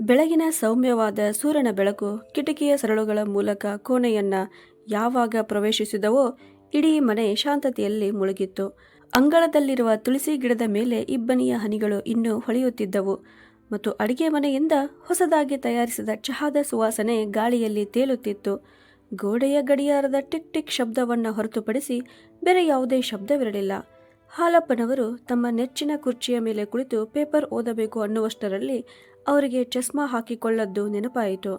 ಬೆಳಗಿನ ಸೌಮ್ಯವಾದ ಸೂರ್ಯನ ಬೆಳಕು ಕಿಟಕಿಯ ಸರಳುಗಳ ಮೂಲಕ ಕೋಣೆಯನ್ನ ಯಾವಾಗ ಪ್ರವೇಶಿಸಿದವೋ ಇಡೀ ಮನೆ ಶಾಂತತೆಯಲ್ಲಿ ಮುಳುಗಿತ್ತು. ಅಂಗಳದಲ್ಲಿರುವ ತುಳಸಿ ಗಿಡದ ಮೇಲೆ ಇಬ್ಬನಿಯ ಹನಿಗಳು ಇನ್ನೂ ಹೊಳೆಯುತ್ತಿದ್ದವು ಮತ್ತು ಅಡಿಗೆ ಮನೆಯಿಂದ ಹೊಸದಾಗಿ ತಯಾರಿಸಿದ ಚಹಾದ ಸುವಾಸನೆ ಗಾಳಿಯಲ್ಲಿ ತೇಲುತ್ತಿತ್ತು. ಗೋಡೆಯ ಗಡಿಯಾರದ ಟಿಕ್ ಟಿಕ್ ಶಬ್ದವನ್ನು ಹೊರತುಪಡಿಸಿ ಬೇರೆ ಯಾವುದೇ ಶಬ್ದವಿರಲಿಲ್ಲ. ಹಾಲಪ್ಪನವರು ತಮ್ಮ ನೆಚ್ಚಿನ ಕುರ್ಚಿಯ ಮೇಲೆ ಕುಳಿತು ಪೇಪರ್ ಓದಬೇಕು ಅನ್ನುವಷ್ಟರಲ್ಲಿ ಅವರಿಗೆ ಚಸ್ಮಾ ಹಾಕಿಕೊಳ್ಳದ್ದು ನೆನಪಾಯಿತು.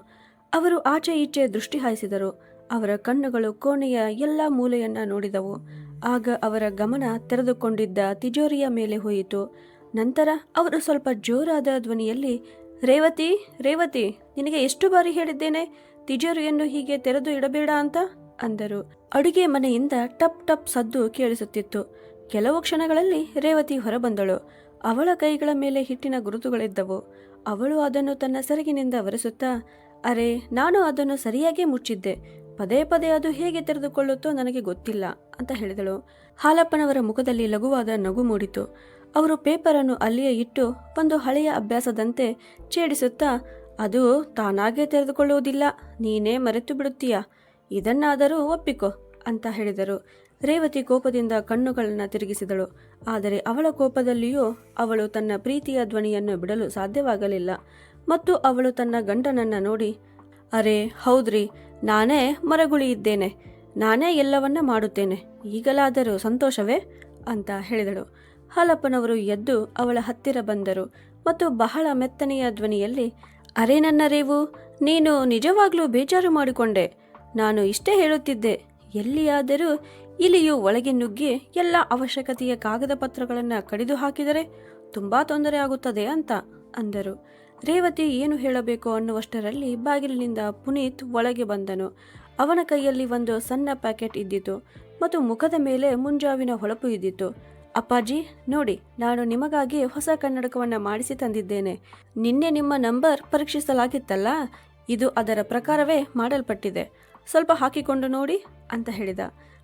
ಅವರು ಆಚೆ ಈಚೆ ದೃಷ್ಟಿ ಹಾಯಿಸಿದರು. ಅವರ ಕಣ್ಣುಗಳು ಕೋಣೆಯ ಎಲ್ಲ ಮೂಲೆಯನ್ನ ನೋಡಿದವು. ಆಗ ಅವರ ಗಮನ ತೆರೆದುಕೊಂಡಿದ್ದ ತಿಜೋರಿಯ ಮೇಲೆ ಹೋಯಿತು. ನಂತರ ಅವರು ಸ್ವಲ್ಪ ಜೋರಾದ ಧ್ವನಿಯಲ್ಲಿ, ರೇವತಿ ರೇವತಿ, ನಿನಗೆ ಎಷ್ಟು ಬಾರಿ ಹೇಳಿದ್ದೇನೆ? ತಿಜೋರಿಯನ್ನು ಹೀಗೆ ತೆರೆದು ಇಡಬೇಡ ಅಂತ? ಅಂದರು. ಅಡುಗೆ ಮನೆಯಿಂದ ಟಪ್ ಟಪ್ ಸದ್ದು ಕೇಳಿಸುತ್ತಿತ್ತು. ಕೆಲವು ಕ್ಷಣಗಳಲ್ಲಿ ರೇವತಿ ಹೊರಬಂದಳು. ಅವಳ ಕೈಗಳ ಮೇಲೆ ಹಿಟ್ಟಿನ ಗುರುತುಗಳಿದ್ದವು. ಅವಳು ಅದನ್ನು ತನ್ನ ಸೆರಗಿನಿಂದ ಒರೆಸುತ್ತಾ, ಅರೆ, ನಾನು ಅದನ್ನು ಸರಿಯಾಗಿ ಮುಚ್ಚಿದ್ದೆ. ಪದೇ ಪದೇ ಅದು ಹೇಗೆ ತೆರೆದುಕೊಳ್ಳುತ್ತೋ ನನಗೆ ಗೊತ್ತಿಲ್ಲ, ಅಂತ ಹೇಳಿದಳು. ಹಾಲಪ್ಪನವರ ಮುಖದಲ್ಲಿ ಲಘುವಾದ ನಗು ಮೂಡಿತು. ಅವರು ಪೇಪರನ್ನು ಅಲ್ಲಿಯೇ ಇಟ್ಟು ಒಂದು ಹಳೆಯ ಅಭ್ಯಾಸದಂತೆ ಛೇಡಿಸುತ್ತಾ, ಅದು ತಾನಾಗೇ ತೆರೆದುಕೊಳ್ಳುವುದಿಲ್ಲ, ನೀನೇ ಮರೆತು ಬಿಡುತ್ತೀಯ ಇದನ್ನಾದರೂ ಒಪ್ಪಿಕೊ, ಅಂತ ಹೇಳಿದರು. ರೇವತಿ ಕೋಪದಿಂದ ಕಣ್ಣುಗಳನ್ನು ತಿರುಗಿಸಿದಳು. ಆದರೆ ಅವಳ ಕೋಪದಲ್ಲಿಯೂ ಅವಳು ತನ್ನ ಪ್ರೀತಿಯ ಧ್ವನಿಯನ್ನು ಬಿಡಲು ಸಾಧ್ಯವಾಗಲಿಲ್ಲ. ಮತ್ತು ಅವಳು ತನ್ನ ಗಂಡನನ್ನು ನೋಡಿ, ಅರೆ, ಹೌದ್ರಿ, ನಾನೇ ಮರಗುಳಿ ಇದ್ದೇನೆ. ನಾನೇ ಎಲ್ಲವನ್ನ ಮಾಡುತ್ತೇನೆ. ಈಗಲಾದರೂ ಸಂತೋಷವೇ? ಅಂತ ಹೇಳಿದಳು. ಹಾಲಪ್ಪನವರು ಎದ್ದು ಅವಳ ಹತ್ತಿರ ಬಂದರು ಮತ್ತು ಬಹಳ ಮೆತ್ತನೆಯ ಧ್ವನಿಯಲ್ಲಿ, ಅರೆ ನನ್ನ ರೇವು, ನೀನು ನಿಜವಾಗ್ಲೂ ಬೇಜಾರು ಮಾಡಿಕೊಂಡೆ. ನಾನು ಇಷ್ಟೇ ಹೇಳುತ್ತಿದ್ದೆ. ಎಲ್ಲಿಯಾದರೂ ಇಲಿಯು ಒಳಗೆ ನುಗ್ಗಿ ಎಲ್ಲ ಅವಶ್ಯಕತೆಯ ಕಾಗದ ಪತ್ರಗಳನ್ನು ಕಡಿದು ಹಾಕಿದರೆ ತುಂಬಾ ತೊಂದರೆ ಆಗುತ್ತದೆ ಅಂತ ಅಂದರು. ರೇವತಿ ಏನು ಹೇಳಬೇಕು ಅನ್ನುವಷ್ಟರಲ್ಲಿ ಬಾಗಿಲಿನಿಂದ ಪುನೀತ್ ಒಳಗೆ ಬಂದನು. ಅವನ ಕೈಯಲ್ಲಿ ಒಂದು ಸಣ್ಣ ಪ್ಯಾಕೆಟ್ ಇದ್ದಿತು ಮತ್ತು ಮುಖದ ಮೇಲೆ ಮುಂಜಾವಿನ ಹೊಳಪು ಇದ್ದಿತು. ಅಪ್ಪಾಜಿ, ನೋಡಿ, ನಾನು ನಿಮಗಾಗಿ ಹೊಸ ಕನ್ನಡಕವನ್ನು ಮಾಡಿಸಿ ತಂದಿದ್ದೇನೆ. ನಿನ್ನೆ ನಿಮ್ಮ ನಂಬರ್ ಪರೀಕ್ಷಿಸಲಾಗಿತ್ತಲ್ಲ? ಇದು ಅದರ ಪ್ರಕಾರವೇ ಮಾಡಲ್ಪಟ್ಟಿದೆ. ಸ್ವಲ್ಪ ಹಾಕಿಕೊಂಡು ನೋಡಿ ಅಂತ ಹೇಳಿದ.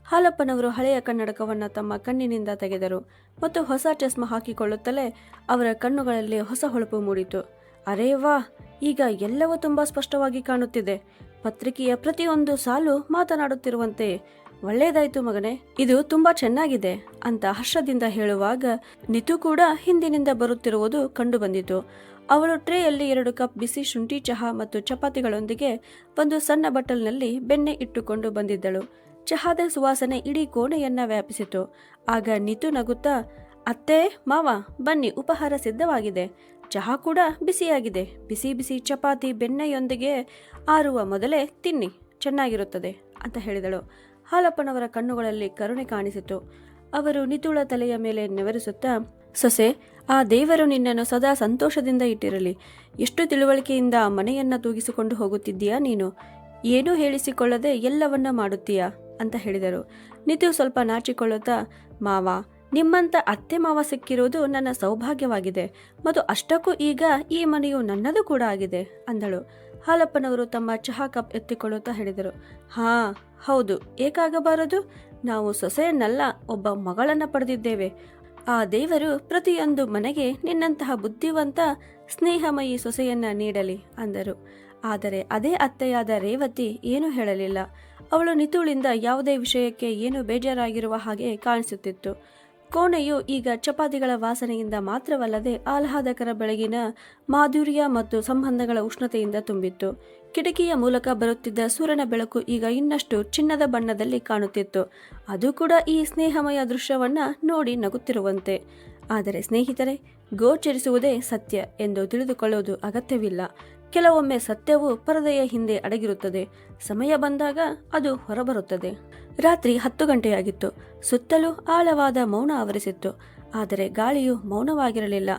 ಹಾಲಪ್ಪನವರು ಹಳೆಯ ಕನ್ನಡಕವನ್ನು ತಮ್ಮ ಕಣ್ಣಿನಿಂದ ತೆಗೆದರು ಮತ್ತು ಹೊಸ ಚಸ್ಮ ಹಾಕಿಕೊಳ್ಳುತ್ತಲೇ ಅವರ ಕಣ್ಣುಗಳಲ್ಲಿ ಹೊಸ ಹೊಳಪು ಮೂಡಿತು. ಅರೇ ವಾ, ಈಗ ಎಲ್ಲವೂ ತುಂಬ ಸ್ಪಷ್ಟವಾಗಿ ಕಾಣುತ್ತಿದೆ. ಪತ್ರಿಕೆಯ ಪ್ರತಿಯೊಂದು ಸಾಲು ಮಾತನಾಡುತ್ತಿರುವಂತೆ, ಒಳ್ಳೆಯದಾಯಿತು ಮಗನೇ, ಇದು ತುಂಬಾ ಚೆನ್ನಾಗಿದೆ ಅಂತ ಹರ್ಷದಿಂದ ಹೇಳುವಾಗ ನಿತು ಕೂಡ ಹಿಂದಿನಿಂದ ಬರುತ್ತಿರುವುದು ಕಂಡುಬಂದಿತು. ಅವಳು ಟ್ರೇಯಲ್ಲಿ ಎರಡು ಕಪ್ ಬಿಸಿ ಶುಂಠಿ ಚಹಾ ಮತ್ತು ಚಪಾತಿಗಳೊಂದಿಗೆ ಒಂದು ಸಣ್ಣ ಬಟ್ಟಲ್ನಲ್ಲಿ ಬೆಣ್ಣೆ ಇಟ್ಟುಕೊಂಡು ಬಂದಿದ್ದಳು. ಚಹಾದ ಸುವಾಸನೆ ಇಡೀ ಕೋಣೆಯನ್ನ ವ್ಯಾಪಿಸಿತು. ಆಗ ನಿತು ನಗುತ್ತಾ, ಅತ್ತೆ, ಮಾವ, ಬನ್ನಿ, ಉಪಹಾರ ಸಿದ್ಧವಾಗಿದೆ. ಚಹಾ ಕೂಡ ಬಿಸಿಯಾಗಿದೆ. ಬಿಸಿ ಬಿಸಿ ಚಪಾತಿ ಬೆಣ್ಣೆಯೊಂದಿಗೆ ಆರುವ ಮೊದಲೇ ತಿನ್ನಿ, ಚೆನ್ನಾಗಿರುತ್ತದೆ, ಅಂತ ಹೇಳಿದಳು. ಹಾಲಪ್ಪನವರ ಕಣ್ಣುಗಳಲ್ಲಿ ಕರುಣೆ ಕಾಣಿಸಿತು. ಅವರು ನಿತುಳ ತಲೆಯ ಮೇಲೆ ನೆವರಿಸುತ್ತಾ, ಸೊಸೆ, ಆ ದೇವರು ನಿನ್ನನ್ನು ಸದಾ ಸಂತೋಷದಿಂದ ಇಟ್ಟಿರಲಿ. ಎಷ್ಟು ತಿಳುವಳಿಕೆಯಿಂದ ಮನೆಯನ್ನ ತೂಗಿಸಿಕೊಂಡು ಹೋಗುತ್ತಿದ್ದೀಯಾ ನೀನು? ಏನೂ ಹೇಳಿಸಿಕೊಳ್ಳದೆ ಎಲ್ಲವನ್ನ ಮಾಡುತ್ತೀಯಾ? ಅಂತ ಹೇಳಿದರು. ನಿತು ಸ್ವಲ್ಪ ನಾಚಿಕೊಳ್ಳುತ್ತಾ, ಮಾವ, ನಿಮ್ಮಂತ ಅತ್ತೆ ಮಾವ ಸಿಕ್ಕಿರುವುದು ನನ್ನ ಸೌಭಾಗ್ಯವಾಗಿದೆ. ಮತ್ತು ಅಷ್ಟಕ್ಕೂ ಈಗ ಈ ಮನೆಯು ನನ್ನದು ಕೂಡ ಆಗಿದೆ, ಅಂದಳು. ಹಾಲಪ್ಪನವರು ತಮ್ಮ ಚಹಾ ಕಪ್ ಎತ್ತಿಕೊಳ್ಳುತ್ತಾ ಹೇಳಿದರು. ಹಾ ಹೌದು ಏಕಾಗಬಾರದು ನಾವು ಸೊಸೆಯನ್ನಲ್ಲ, ಒಬ್ಬ ಮಗಳನ್ನ ಪಡೆದಿದ್ದೇವೆ. ಆ ದೇವರು ಪ್ರತಿಯೊಂದು ಮನೆಗೆ ನಿನ್ನಂತಹ ಬುದ್ಧಿವಂತ, ಸ್ನೇಹಮಯಿ ಸೊಸೆಯನ್ನ ನೀಡಲಿ ಅಂದರು. ಆದರೆ ಅದೇ ಅತ್ತೆಯಾದ ರೇವತಿ ಏನೂ ಹೇಳಲಿಲ್ಲ. ಅವಳು ನಿತುಳಿಂದ ಯಾವುದೇ ವಿಷಯಕ್ಕೆ ಏನು ಬೇಜಾರಾಗಿರುವ ಹಾಗೆ ಕಾಣಿಸುತ್ತಿತ್ತು. ಕೋಣೆಯು ಈಗ ಚಪಾತಿಗಳ ವಾಸನೆಯಿಂದ ಮಾತ್ರವಲ್ಲದೆ ಆಹ್ಲಾದಕರ ಬೆಳಗಿನ ಮಾಧುರ್ಯ ಮತ್ತು ಸಂಬಂಧಗಳ ಉಷ್ಣತೆಯಿಂದ ತುಂಬಿತ್ತು. ಕಿಟಕಿಯ ಮೂಲಕ ಬರುತ್ತಿದ್ದ ಸೂರ್ಯನ ಬೆಳಕು ಈಗ ಇನ್ನಷ್ಟು ಚಿನ್ನದ ಬಣ್ಣದಲ್ಲಿ ಕಾಣುತ್ತಿತ್ತು. ಅದು ಕೂಡ ಈ ಸ್ನೇಹಮಯ ದೃಶ್ಯವನ್ನ ನೋಡಿ ನಗುತ್ತಿರುವಂತೆ. ಆದರೆ ಸ್ನೇಹಿತರೆ, ಗೋಚರಿಸುವುದೇ ಸತ್ಯ ಎಂದು ತಿಳಿದುಕೊಳ್ಳುವುದು ಅಗತ್ಯವಿಲ್ಲ. ಕೆಲವೊಮ್ಮೆ ಸತ್ಯವು ಪರದೆಯ ಹಿಂದೆ ಅಡಗಿರುತ್ತದೆ. ಸಮಯ ಬಂದಾಗ ಅದು ಹೊರಬರುತ್ತದೆ. ರಾತ್ರಿ ಹತ್ತು ಗಂಟೆಯಾಗಿತ್ತು. ಸುತ್ತಲೂ ಆಳವಾದ ಮೌನ ಆವರಿಸಿತ್ತು. ಆದರೆ ಗಾಳಿಯು ಮೌನವಾಗಿರಲಿಲ್ಲ.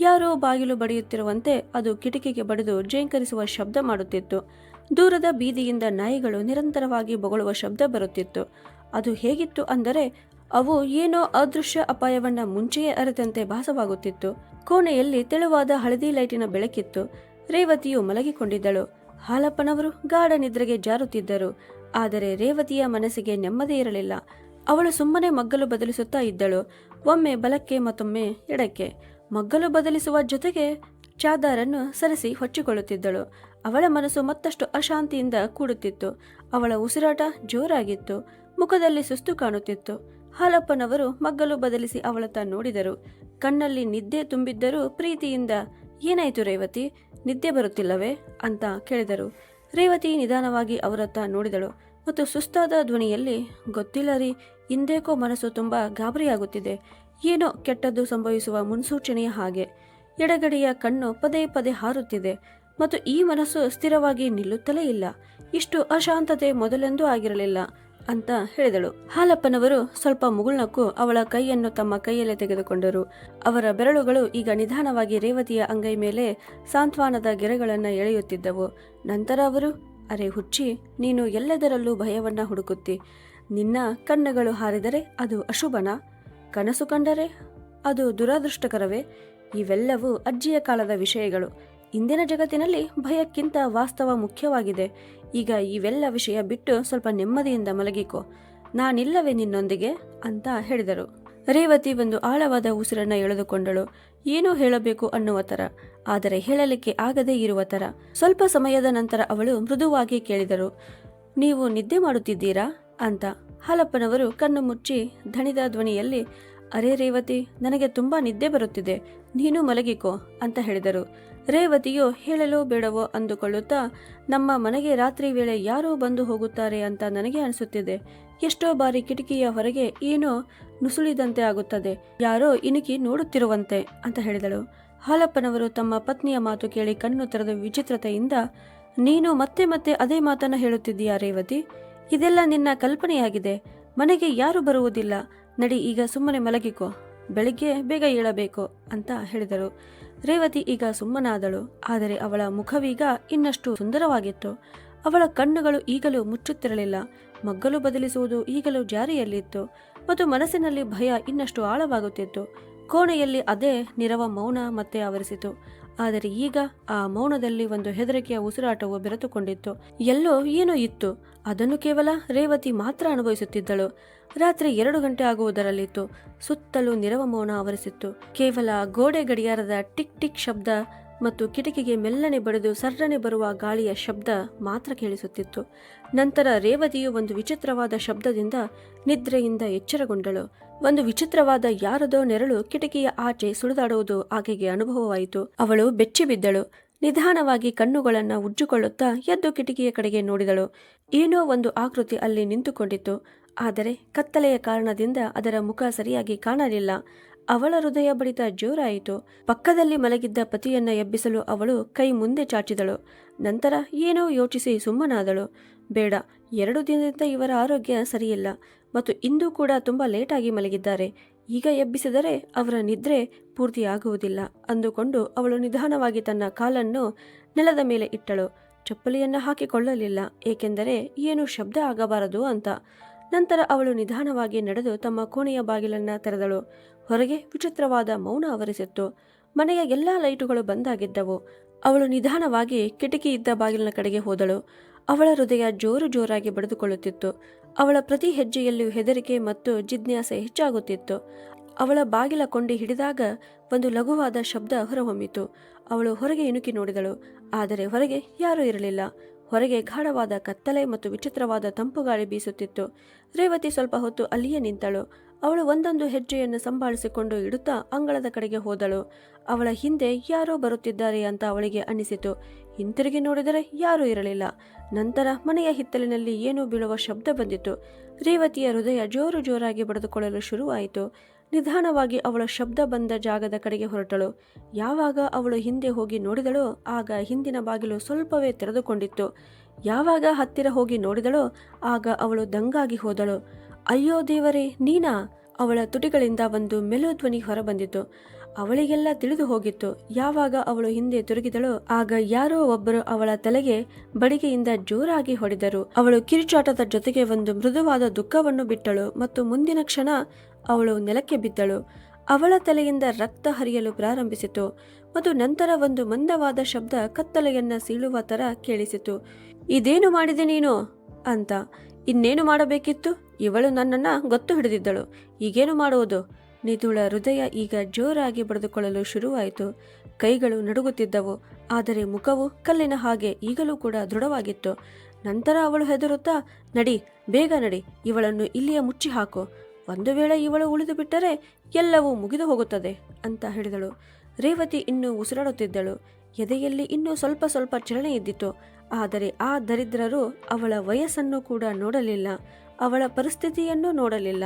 ಯಾರೋ ಬಾಗಿಲು ಬಡಿಯುತ್ತಿರುವಂತೆ ಅದು ಕಿಟಕಿಗೆ ಬಡಿದು ಜೇಂಕರಿಸುವ ಶಬ್ದ ಮಾಡುತ್ತಿತ್ತು. ದೂರದ ಬೀದಿಯಿಂದ ನಾಯಿಗಳು ನಿರಂತರವಾಗಿ ಬೊಗಳುವ ಶಬ್ದ ಬರುತ್ತಿತ್ತು. ಅದು ಹೇಗಿತ್ತು ಅಂದರೆ, ಅವು ಏನೋ ಅದೃಶ್ಯ ಅಪಾಯವನ್ನ ಮುಂಚೆಯೇ ಅರಿತಂತೆ ಭಾಸವಾಗುತ್ತಿತ್ತು. ಕೋಣೆಯಲ್ಲಿ ತೆಳುವಾದ ಹಳದಿ ಲೈಟಿನ ಬೆಳಕಿತ್ತು. ರೇವತಿಯು ಮಲಗಿಕೊಂಡಿದ್ದಳು. ಹಾಲಪ್ಪನವರು ಗಾಢ ನಿದ್ರೆಗೆ ಜಾರುತ್ತಿದ್ದರು. ಆದರೆ ರೇವತಿಯ ಮನಸ್ಸಿಗೆ ನೆಮ್ಮದಿ ಇರಲಿಲ್ಲ. ಅವಳು ಸುಮ್ಮನೆ ಮಗ್ಗಲು ಬದಲಿಸುತ್ತಾ ಇದ್ದಳು. ಒಮ್ಮೆ ಬಲಕ್ಕೆ ಮತ್ತೊಮ್ಮೆ ಎಡಕ್ಕೆ. ಮಗ್ಗಲು ಬದಲಿಸುವ ಜೊತೆಗೆ ಚಾದಾರನ್ನು ಸರಿಸಿ ಹೊಚ್ಚಿಕೊಳ್ಳುತ್ತಿದ್ದಳು. ಅವಳ ಮನಸ್ಸು ಮತ್ತಷ್ಟು ಅಶಾಂತಿಯಿಂದ ಕೂಡುತ್ತಿತ್ತು. ಅವಳ ಉಸಿರಾಟ ಜೋರಾಗಿತ್ತು. ಮುಖದಲ್ಲಿ ಸುಸ್ತು ಕಾಣುತ್ತಿತ್ತು. ಹಾಲಪ್ಪನವರು ಮಗ್ಗಲು ಬದಲಿಸಿ ಅವಳತ್ತ ನೋಡಿದರು. ಕಣ್ಣಲ್ಲಿ ನಿದ್ದೆ ತುಂಬಿದ್ದರೂ ಪ್ರೀತಿಯಿಂದ, ಏನಾಯಿತು ರೇವತಿ? ನಿದ್ದೆ ಬರುತ್ತಿಲ್ಲವೇ ಅಂತ ಕೇಳಿದರು. ರೇವತಿ ನಿಧಾನವಾಗಿ ಅವರತ್ತ ನೋಡಿದಳು. ಮತ್ತು ಸುಸ್ತಾದ ಧ್ವನಿಯಲ್ಲಿ, ಗೊತ್ತಿಲ್ಲ ರೀ ಇಂದೇಕೋ ಮನಸ್ಸು ತುಂಬ ಗಾಬರಿಯಾಗುತ್ತಿದೆ. ಏನೋ ಕೆಟ್ಟದ್ದು ಸಂಭವಿಸುವ ಮುನ್ಸೂಚನೆಯ ಹಾಗೆ. ಎಡಗಡೆಯ ಕಣ್ಣು ಪದೇ ಪದೇ ಹಾರುತ್ತಿದೆ. ಮತ್ತು ಈ ಮನಸ್ಸು ಸ್ಥಿರವಾಗಿ ನಿಲ್ಲುತ್ತಲೇ ಇಲ್ಲ. ಇಷ್ಟು ಅಶಾಂತತೆ ಮೊದಲೆಂದೂ ಆಗಿರಲಿಲ್ಲ. ಅಂತ ಹೇಳಿದಳು. ಹಾಲಪ್ಪನವರು ಸ್ವಲ್ಪ ಮುಗುಳ್ನಕ್ಕೂ ಅವಳ ಕೈಯನ್ನು ತಮ್ಮ ಕೈಯಲ್ಲೇ ತೆಗೆದುಕೊಂಡರು. ಅವರ ಬೆರಳುಗಳು ಈಗ ನಿಧಾನವಾಗಿ ರೇವತಿಯ ಅಂಗೈ ಮೇಲೆ ಸಾಂತ್ವನದ ಗೆರೆಗಳನ್ನು ಎಳೆಯುತ್ತಿದ್ದವು. ನಂತರ ಅವರು, ಅರೆ ಹುಚ್ಚಿ, ನೀನು ಎಲ್ಲದರಲ್ಲೂ ಭಯವನ್ನ ಹುಡುಕುತ್ತಿ. ನಿನ್ನ ಕಣ್ಣುಗಳು ಹಾರಿದರೆ ಅದು ಅಶುಭನ? ಕನಸು ಕಂಡರೆ ಅದು ದುರದೃಷ್ಟಕರವೇ? ಇವೆಲ್ಲವೂ ಅಜ್ಜಿಯ ಕಾಲದ ವಿಷಯಗಳು. ಇಂದಿನ ಜಗತ್ತಿನಲ್ಲಿ ಭಯಕ್ಕಿಂತ ವಾಸ್ತವ ಮುಖ್ಯವಾಗಿದೆ. ಈಗ ಇವೆಲ್ಲ ವಿಷಯ ಬಿಟ್ಟು ಸ್ವಲ್ಪ ನೆಮ್ಮದಿಯಿಂದ ಮಲಗಿಕೋ. ನಾನಿಲ್ಲವೇ ನಿನ್ನೊಂದಿಗೆ? ಅಂತ ಹೇಳಿದರು. ರೇವತಿ ಒಂದು ಆಳವಾದ ಉಸಿರನ್ನ ಎಳೆದುಕೊಂಡಳು. ಏನೋ ಹೇಳಬೇಕು ಅನ್ನುವ ತರ ಆದರೆ ಹೇಳಲಿಕ್ಕೆ ಆಗದೇ ಇರುವ ತರ ಸ್ವಲ್ಪ ಸಮಯದ ನಂತರ ಅವಳು ಮೃದುವಾಗಿ ಕೇಳಿದರು. ನೀವು ನಿದ್ದೆ ಮಾಡುತ್ತಿದ್ದೀರಾ? ಅಂತ. ಹಾಲಪ್ಪನವರು ಕಣ್ಣು ಮುಚ್ಚಿ ದಣಿದ ಧ್ವನಿಯಲ್ಲಿ, ಅರೆ ರೇವತಿ, ನನಗೆ ತುಂಬಾ ನಿದ್ದೆ ಬರುತ್ತಿದೆ. ನೀನು ಮಲಗಿಕೋ, ಅಂತ ಹೇಳಿದರು. ರೇವತಿಯು ಹೇಳಲು ಬೇಡವೋ ಅಂದುಕೊಳ್ಳುತ್ತಾ, ನಮ್ಮ ಮನೆಗೆ ರಾತ್ರಿ ವೇಳೆ ಯಾರೋ ಬಂದು ಹೋಗುತ್ತಾರೆ ಅಂತ ನನಗೆ ಅನಿಸುತ್ತಿದೆ. ಎಷ್ಟೋ ಬಾರಿ ಕಿಟಕಿಯ ಹೊರಗೆ ಏನೋ ನುಸುಳಿದಂತೆ ಆಗುತ್ತದೆ. ಯಾರೋ ಇಣುಕಿ ನೋಡುತ್ತಿರುವಂತೆ ಅಂತ ಹೇಳಿದಳು. ಹಾಲಪ್ಪನವರು ತಮ್ಮ ಪತ್ನಿಯ ಮಾತು ಕೇಳಿ ಕಣ್ಣು ತೆರೆದ ವಿಚಿತ್ರತೆಯಿಂದ, ನೀನು ಮತ್ತೆ ಮತ್ತೆ ಅದೇ ಮಾತನ್ನ ಹೇಳುತ್ತಿದ್ದೀಯಾ ರೇವತಿ? ಇದೆಲ್ಲ ನಿನ್ನ ಕಲ್ಪನೆಯಾಗಿದೆ. ಮನೆಗೆ ಯಾರು ಬರುವುದಿಲ್ಲ. ನಡಿ, ಈಗ ಸುಮ್ಮನೆ ಮಲಗಿಕೋ. ಬೆಳಿಗ್ಗೆ ಬೇಗ ಏಳಬೇಕು ಅಂತ ಹೇಳಿದರು. ರೇವತಿ ಈಗ ಸುಮ್ಮನಾದಳು, ಆದರೆ ಅವಳ ಮುಖವೀಗ ಇನ್ನಷ್ಟು ಸುಂದರವಾಗಿತ್ತು. ಅವಳ ಕಣ್ಣುಗಳು ಈಗಲೂ ಮುಚ್ಚುತ್ತಿರಲಿಲ್ಲ. ಮಗ್ಗಲು ಬದಲಿಸುವುದು ಈಗಲೂ ಜಾರಿಯಲ್ಲಿತ್ತು. ಮತ್ತು ಮನಸ್ಸಿನಲ್ಲಿ ಭಯ ಇನ್ನಷ್ಟು ಆಳವಾಗುತ್ತಿತ್ತು. ಕೋಣೆಯಲ್ಲಿ ಅದೇ ನಿರವ ಮೌನ ಮತ್ತೆ ಆವರಿಸಿತು. ಆದರೆ ಈಗ ಆ ಮೌನದಲ್ಲಿ ಒಂದು ಹೆದರಿಕೆಯ ಉಸಿರಾಟವು ಬೆರೆತುಕೊಂಡಿತ್ತು. ಎಲ್ಲೋ ಏನೋ ಇತ್ತು. ಅದನ್ನು ಕೇವಲ ರೇವತಿ ಮಾತ್ರ ಅನುಭವಿಸುತ್ತಿದ್ದಳು. ರಾತ್ರಿ ಎರಡು ಗಂಟೆ ಆಗುವುದರಲ್ಲಿತ್ತು. ಸುತ್ತಲೂ ನಿರವ ಮೌನ ಆವರಿಸಿತ್ತು. ಕೇವಲ ಗೋಡೆ ಗಡಿಯಾರದ ಟಿಕ್ ಟಿಕ್ ಶಬ್ದ ಮತ್ತು ಕಿಟಕಿಗೆ ಮೆಲ್ಲನೆ ಬಡಿದು ಸರ್ರನೆ ಬರುವ ಗಾಳಿಯ ಶಬ್ದ ಮಾತ್ರ ಕೇಳಿಸುತ್ತಿತ್ತು. ನಂತರ ರೇವತಿಯು ಒಂದು ವಿಚಿತ್ರವಾದ ಶಬ್ದದಿಂದ ನಿದ್ರೆಯಿಂದ ಎಚ್ಚರಗೊಂಡಳು. ಒಂದು ವಿಚಿತ್ರವಾದ ಯಾರದೋ ನೆರಳು ಕಿಟಕಿಯ ಆಚೆ ಸುಳಿದಾಡುವುದು ಆಕೆಗೆ ಅನುಭವವಾಯಿತು. ಅವಳು ಬೆಚ್ಚಿ ಬಿದ್ದಳು. ನಿಧಾನವಾಗಿ ಕಣ್ಣುಗಳನ್ನ ಉಜ್ಜುಕೊಳ್ಳುತ್ತಾ ಎದ್ದು ಕಿಟಕಿಯ ಕಡೆಗೆ ನೋಡಿದಳು. ಏನೋ ಒಂದು ಆಕೃತಿ ಅಲ್ಲಿ ನಿಂತುಕೊಂಡಿತ್ತು. ಆದರೆ ಕತ್ತಲೆಯ ಕಾರಣದಿಂದ ಅದರ ಮುಖ ಸರಿಯಾಗಿ ಕಾಣಲಿಲ್ಲ. ಅವಳ ಹೃದಯ ಬಡಿತ ಜೋರಾಯಿತು. ಪಕ್ಕದಲ್ಲಿ ಮಲಗಿದ್ದ ಪತಿಯನ್ನ ಎಬ್ಬಿಸಲು ಅವಳು ಕೈ ಮುಂದೆ ಚಾಚಿದಳು. ನಂತರ ಏನೋ ಯೋಚಿಸಿ ಸುಮ್ಮನಾದಳು. ಬೇಡ, ಎರಡು ದಿನದಿಂದ ಇವರ ಆರೋಗ್ಯ ಸರಿಯಿಲ್ಲ. ಮತ್ತು ಇಂದು ಕೂಡ ತುಂಬ ಲೇಟಾಗಿ ಮಲಗಿದ್ದಾರೆ. ಈಗ ಎಬ್ಬಿಸಿದರೆ ಅವರ ನಿದ್ರೆ ಪೂರ್ತಿಯಾಗುವುದಿಲ್ಲ ಅಂದುಕೊಂಡು ಅವಳು ನಿಧಾನವಾಗಿ ತನ್ನ ಕಾಲನ್ನು ನೆಲದ ಮೇಲೆ ಇಟ್ಟಳು. ಚಪ್ಪಲಿಯನ್ನು ಹಾಕಿಕೊಳ್ಳಲಿಲ್ಲ, ಏಕೆಂದರೆ ಏನು ಶಬ್ದ ಆಗಬಾರದು ಅಂತ. ನಂತರ ಅವಳು ನಿಧಾನವಾಗಿ ನಡೆದು ತಮ್ಮ ಕೋಣೆಯ ಬಾಗಿಲನ್ನು ತೆರೆದಳು. ಹೊರಗೆ ವಿಚಿತ್ರವಾದ ಮೌನ ಆವರಿಸಿತ್ತು. ಮನೆಯ ಎಲ್ಲಾ ಲೈಟುಗಳು ಬಂದಾಗಿದ್ದವು. ಅವಳು ನಿಧಾನವಾಗಿ ಕಿಟಕಿ ಇದ್ದ ಬಾಗಿಲಿನ ಕಡೆಗೆ ಹೋದಳು. ಅವಳ ಹೃದಯ ಜೋರು ಜೋರಾಗಿ ಬಡಿದುಕೊಳ್ಳುತ್ತಿತ್ತು. ಅವಳ ಪ್ರತಿ ಹೆಜ್ಜೆಯಲ್ಲೂ ಹೆದರಿಕೆ ಮತ್ತು ಜಿಜ್ಞಾಸೆ ಹೆಚ್ಚಾಗುತ್ತಿತ್ತು. ಅವಳ ಬಾಗಿಲ ಕೊಂಡಿ ಹಿಡಿದಾಗ ಒಂದು ಲಘುವಾದ ಶಬ್ದ ಹೊರಹೊಮ್ಮಿತು. ಅವಳು ಹೊರಗೆ ಇಣುಕಿ ನೋಡಿದಳು. ಆದರೆ ಹೊರಗೆ ಯಾರೂ ಇರಲಿಲ್ಲ. ಹೊರಗೆ ಗಾಢವಾದ ಕತ್ತಲೆ ಮತ್ತು ವಿಚಿತ್ರವಾದ ತಂಪು ಗಾಳಿ ಬೀಸುತ್ತಿತ್ತು. ರೇವತಿ ಸ್ವಲ್ಪ ಹೊತ್ತು ಅಲ್ಲಿಯೇ ನಿಂತಳು. ಅವಳು ಒಂದೊಂದು ಹೆಜ್ಜೆಯನ್ನು ಸಂಭಾಳಿಸಿಕೊಂಡು ಇಡುತ್ತಾ ಅಂಗಳದ ಕಡೆಗೆ ಹೋದಳು. ಅವಳ ಹಿಂದೆ ಯಾರೋ ಬರುತ್ತಿದ್ದಾರೆ ಅಂತ ಅವಳಿಗೆ ಅನ್ನಿಸಿತು ಹಿಂತಿರುಗಿ ನೋಡಿದರೆ ಯಾರೂ ಇರಲಿಲ್ಲ. ನಂತರ ಮನೆಯ ಹಿತ್ತಲಿನಲ್ಲಿ ಏನೂ ಬೀಳುವ ಶಬ್ದ ಬಂದಿತು. ರೇವತಿಯ ಹೃದಯ ಜೋರು ಜೋರಾಗಿ ಬಡಿದುಕೊಳ್ಳಲು ಶುರುವಾಯಿತು. ನಿಧಾನವಾಗಿ ಅವಳ ಶಬ್ದ ಬಂದ ಜಾಗದ ಕಡೆಗೆ ಹೊರಟಳು. ಯಾವಾಗ ಅವಳು ಹಿಂದೆ ಹೋಗಿ ನೋಡಿದಳೋ ಆಗ ಹಿಂದಿನ ಬಾಗಿಲು ಸ್ವಲ್ಪವೇ ತೆರೆದುಕೊಂಡಿತ್ತು. ಯಾವಾಗ ಹತ್ತಿರ ಹೋಗಿ ನೋಡಿದಳೋ ಆಗ ಅವಳು ದಂಗಾಗಿ ಹೋದಳು. ಅಯ್ಯೋ ದೇವರೇ, ನೀನಾ? ಅವಳ ತುಟಿಗಳಿಂದ ಒಂದು ಮೆಲು ಧ್ವನಿ ಹೊರಬಂದಿತು. ಅವಳಿಗೆಲ್ಲ ತಿಳಿದು ಹೋಗಿತ್ತು. ಯಾವಾಗ ಅವಳು ಹಿಂದೆ ತಿರುಗಿದಳೋ, ಆಗ ಯಾರೋ ಒಬ್ಬರು ಅವಳ ತಲೆಗೆ ಬಡಿಗೆಯಿಂದ ಜೋರಾಗಿ ಹೊಡೆದರು. ಅವಳು ಕಿರುಚಾಟದ ಜೊತೆಗೆ ಒಂದು ಮೃದುವಾದ ದುಃಖವನ್ನು ಬಿಟ್ಟಳು ಮತ್ತು ಮುಂದಿನ ಕ್ಷಣ ಅವಳು ನೆಲಕ್ಕೆ ಬಿದ್ದಳು. ಅವಳ ತಲೆಯಿಂದ ರಕ್ತ ಹರಿಯಲು ಪ್ರಾರಂಭಿಸಿತು ಮತ್ತು ನಂತರ ಒಂದು ಮಂದವಾದ ಶಬ್ದ ಕತ್ತಲೆಯನ್ನ ಸೀಳುವ ತರ ಕೇಳಿಸಿತು. ಇದೇನು ಮಾಡಿದೆ ನೀನು? ಅಂತ. ಇನ್ನೇನು ಮಾಡಬೇಕಿತ್ತು? ಇವಳು ನನ್ನನ್ನ ಗೊತ್ತು ಹಿಡಿದಿದ್ದಳು. ಈಗೇನು ಮಾಡುವುದು? ನಿಧುಳ ಹೃದಯ ಈಗ ಜೋರಾಗಿ ಬಡಿದುಕೊಳ್ಳಲು ಶುರುವಾಯಿತು. ಕೈಗಳು ನಡುಗುತ್ತಿದ್ದವು. ಆದರೆ ಮುಖವು ಕಲ್ಲಿನ ಹಾಗೆ ಈಗಲೂ ಕೂಡ ದೃಢವಾಗಿತ್ತು. ನಂತರ ಅವಳು ಹೆದರುತ್ತಾ, ನಡಿ, ಬೇಗ ನಡಿ, ಇವಳನ್ನು ಇಲ್ಲಿಯೇ ಮುಚ್ಚಿ ಹಾಕು. ಒಂದು ವೇಳೆ ಇವಳು ಉಳಿದು ಬಿಟ್ಟರೆ ಎಲ್ಲವೂ ಮುಗಿದು ಹೋಗುತ್ತದೆ, ಅಂತ ಹೇಳಿದಳು. ರೇವತಿ ಇನ್ನೂ ಉಸಿರಾಡುತ್ತಿದ್ದಳು. ಎದೆಯಲ್ಲಿ ಇನ್ನೂ ಸ್ವಲ್ಪ ಸ್ವಲ್ಪ ಚಲನೆ ಇದ್ದಿತು ಆದರೆ ಆ ದರಿದ್ರರು ಅವಳ ವಯಸ್ಸನ್ನು ಕೂಡ ನೋಡಲಿಲ್ಲ. ಅವಳ ಪರಿಸ್ಥಿತಿಯನ್ನು ನೋಡಲಿಲ್ಲ.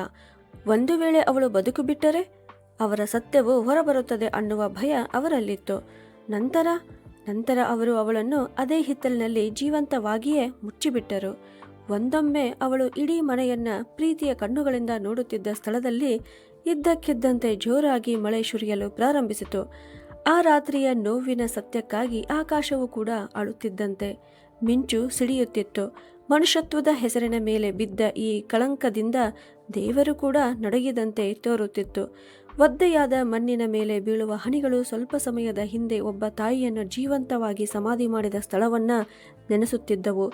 ಒಂದು ವೇಳೆ ಅವಳು ಬದುಕು ಬಿಟ್ಟರೆ ಅವರ ಸತ್ಯವು ಹೊರಬರುತ್ತದೆ ಅನ್ನುವ ಭಯ ಅವರಲ್ಲಿತ್ತು. ನಂತರ ನಂತರ ಅವರು ಅವಳನ್ನು ಅದೇ ಹಿತ್ತಲಿನಲ್ಲಿ ಜೀವಂತವಾಗಿಯೇ ಮುಚ್ಚಿಬಿಟ್ಟರು. ಒಂದೊಮ್ಮೆ ಅವಳು ಇಡೀ ಮನೆಯನ್ನ ಪ್ರೀತಿಯ ಕಣ್ಣುಗಳಿಂದ ನೋಡುತ್ತಿದ್ದ ಸ್ಥಳದಲ್ಲಿ ಇದ್ದಕ್ಕಿದ್ದಂತೆ ಜೋರಾಗಿ ಮಳೆ ಸುರಿಯಲು ಪ್ರಾರಂಭಿಸಿತು. ಆ ರಾತ್ರಿಯ ನೋವಿನ ಸತ್ಯಕ್ಕಾಗಿ ಆಕಾಶವು ಕೂಡ ಅಳುತ್ತಿದ್ದಂತೆ ಮಿಂಚು ಸಿಡಿಯುತ್ತಿತ್ತು. ಮನುಷ್ಯತ್ವದ ಹೆಸರಿನ ಮೇಲೆ ಬಿದ್ದ ಈ ಕಳಂಕದಿಂದ ದೇವರು ಕೂಡ ನಡಗಿದಂತೆ ತೋರುತ್ತಿತ್ತು. ಒದ್ದೆಯಾದ ಮಣ್ಣಿನ ಮೇಲೆ ಬೀಳುವ ಹನಿಗಳು ಸ್ವಲ್ಪ ಸಮಯದ ಹಿಂದೆ ಒಬ್ಬ ತಾಯಿಯನ್ನು ಜೀವಂತವಾಗಿ ಸಮಾಧಿ ಮಾಡಿದ ಸ್ಥಳವನ್ನ ನೆನೆಸುತ್ತಿದ್ದವು.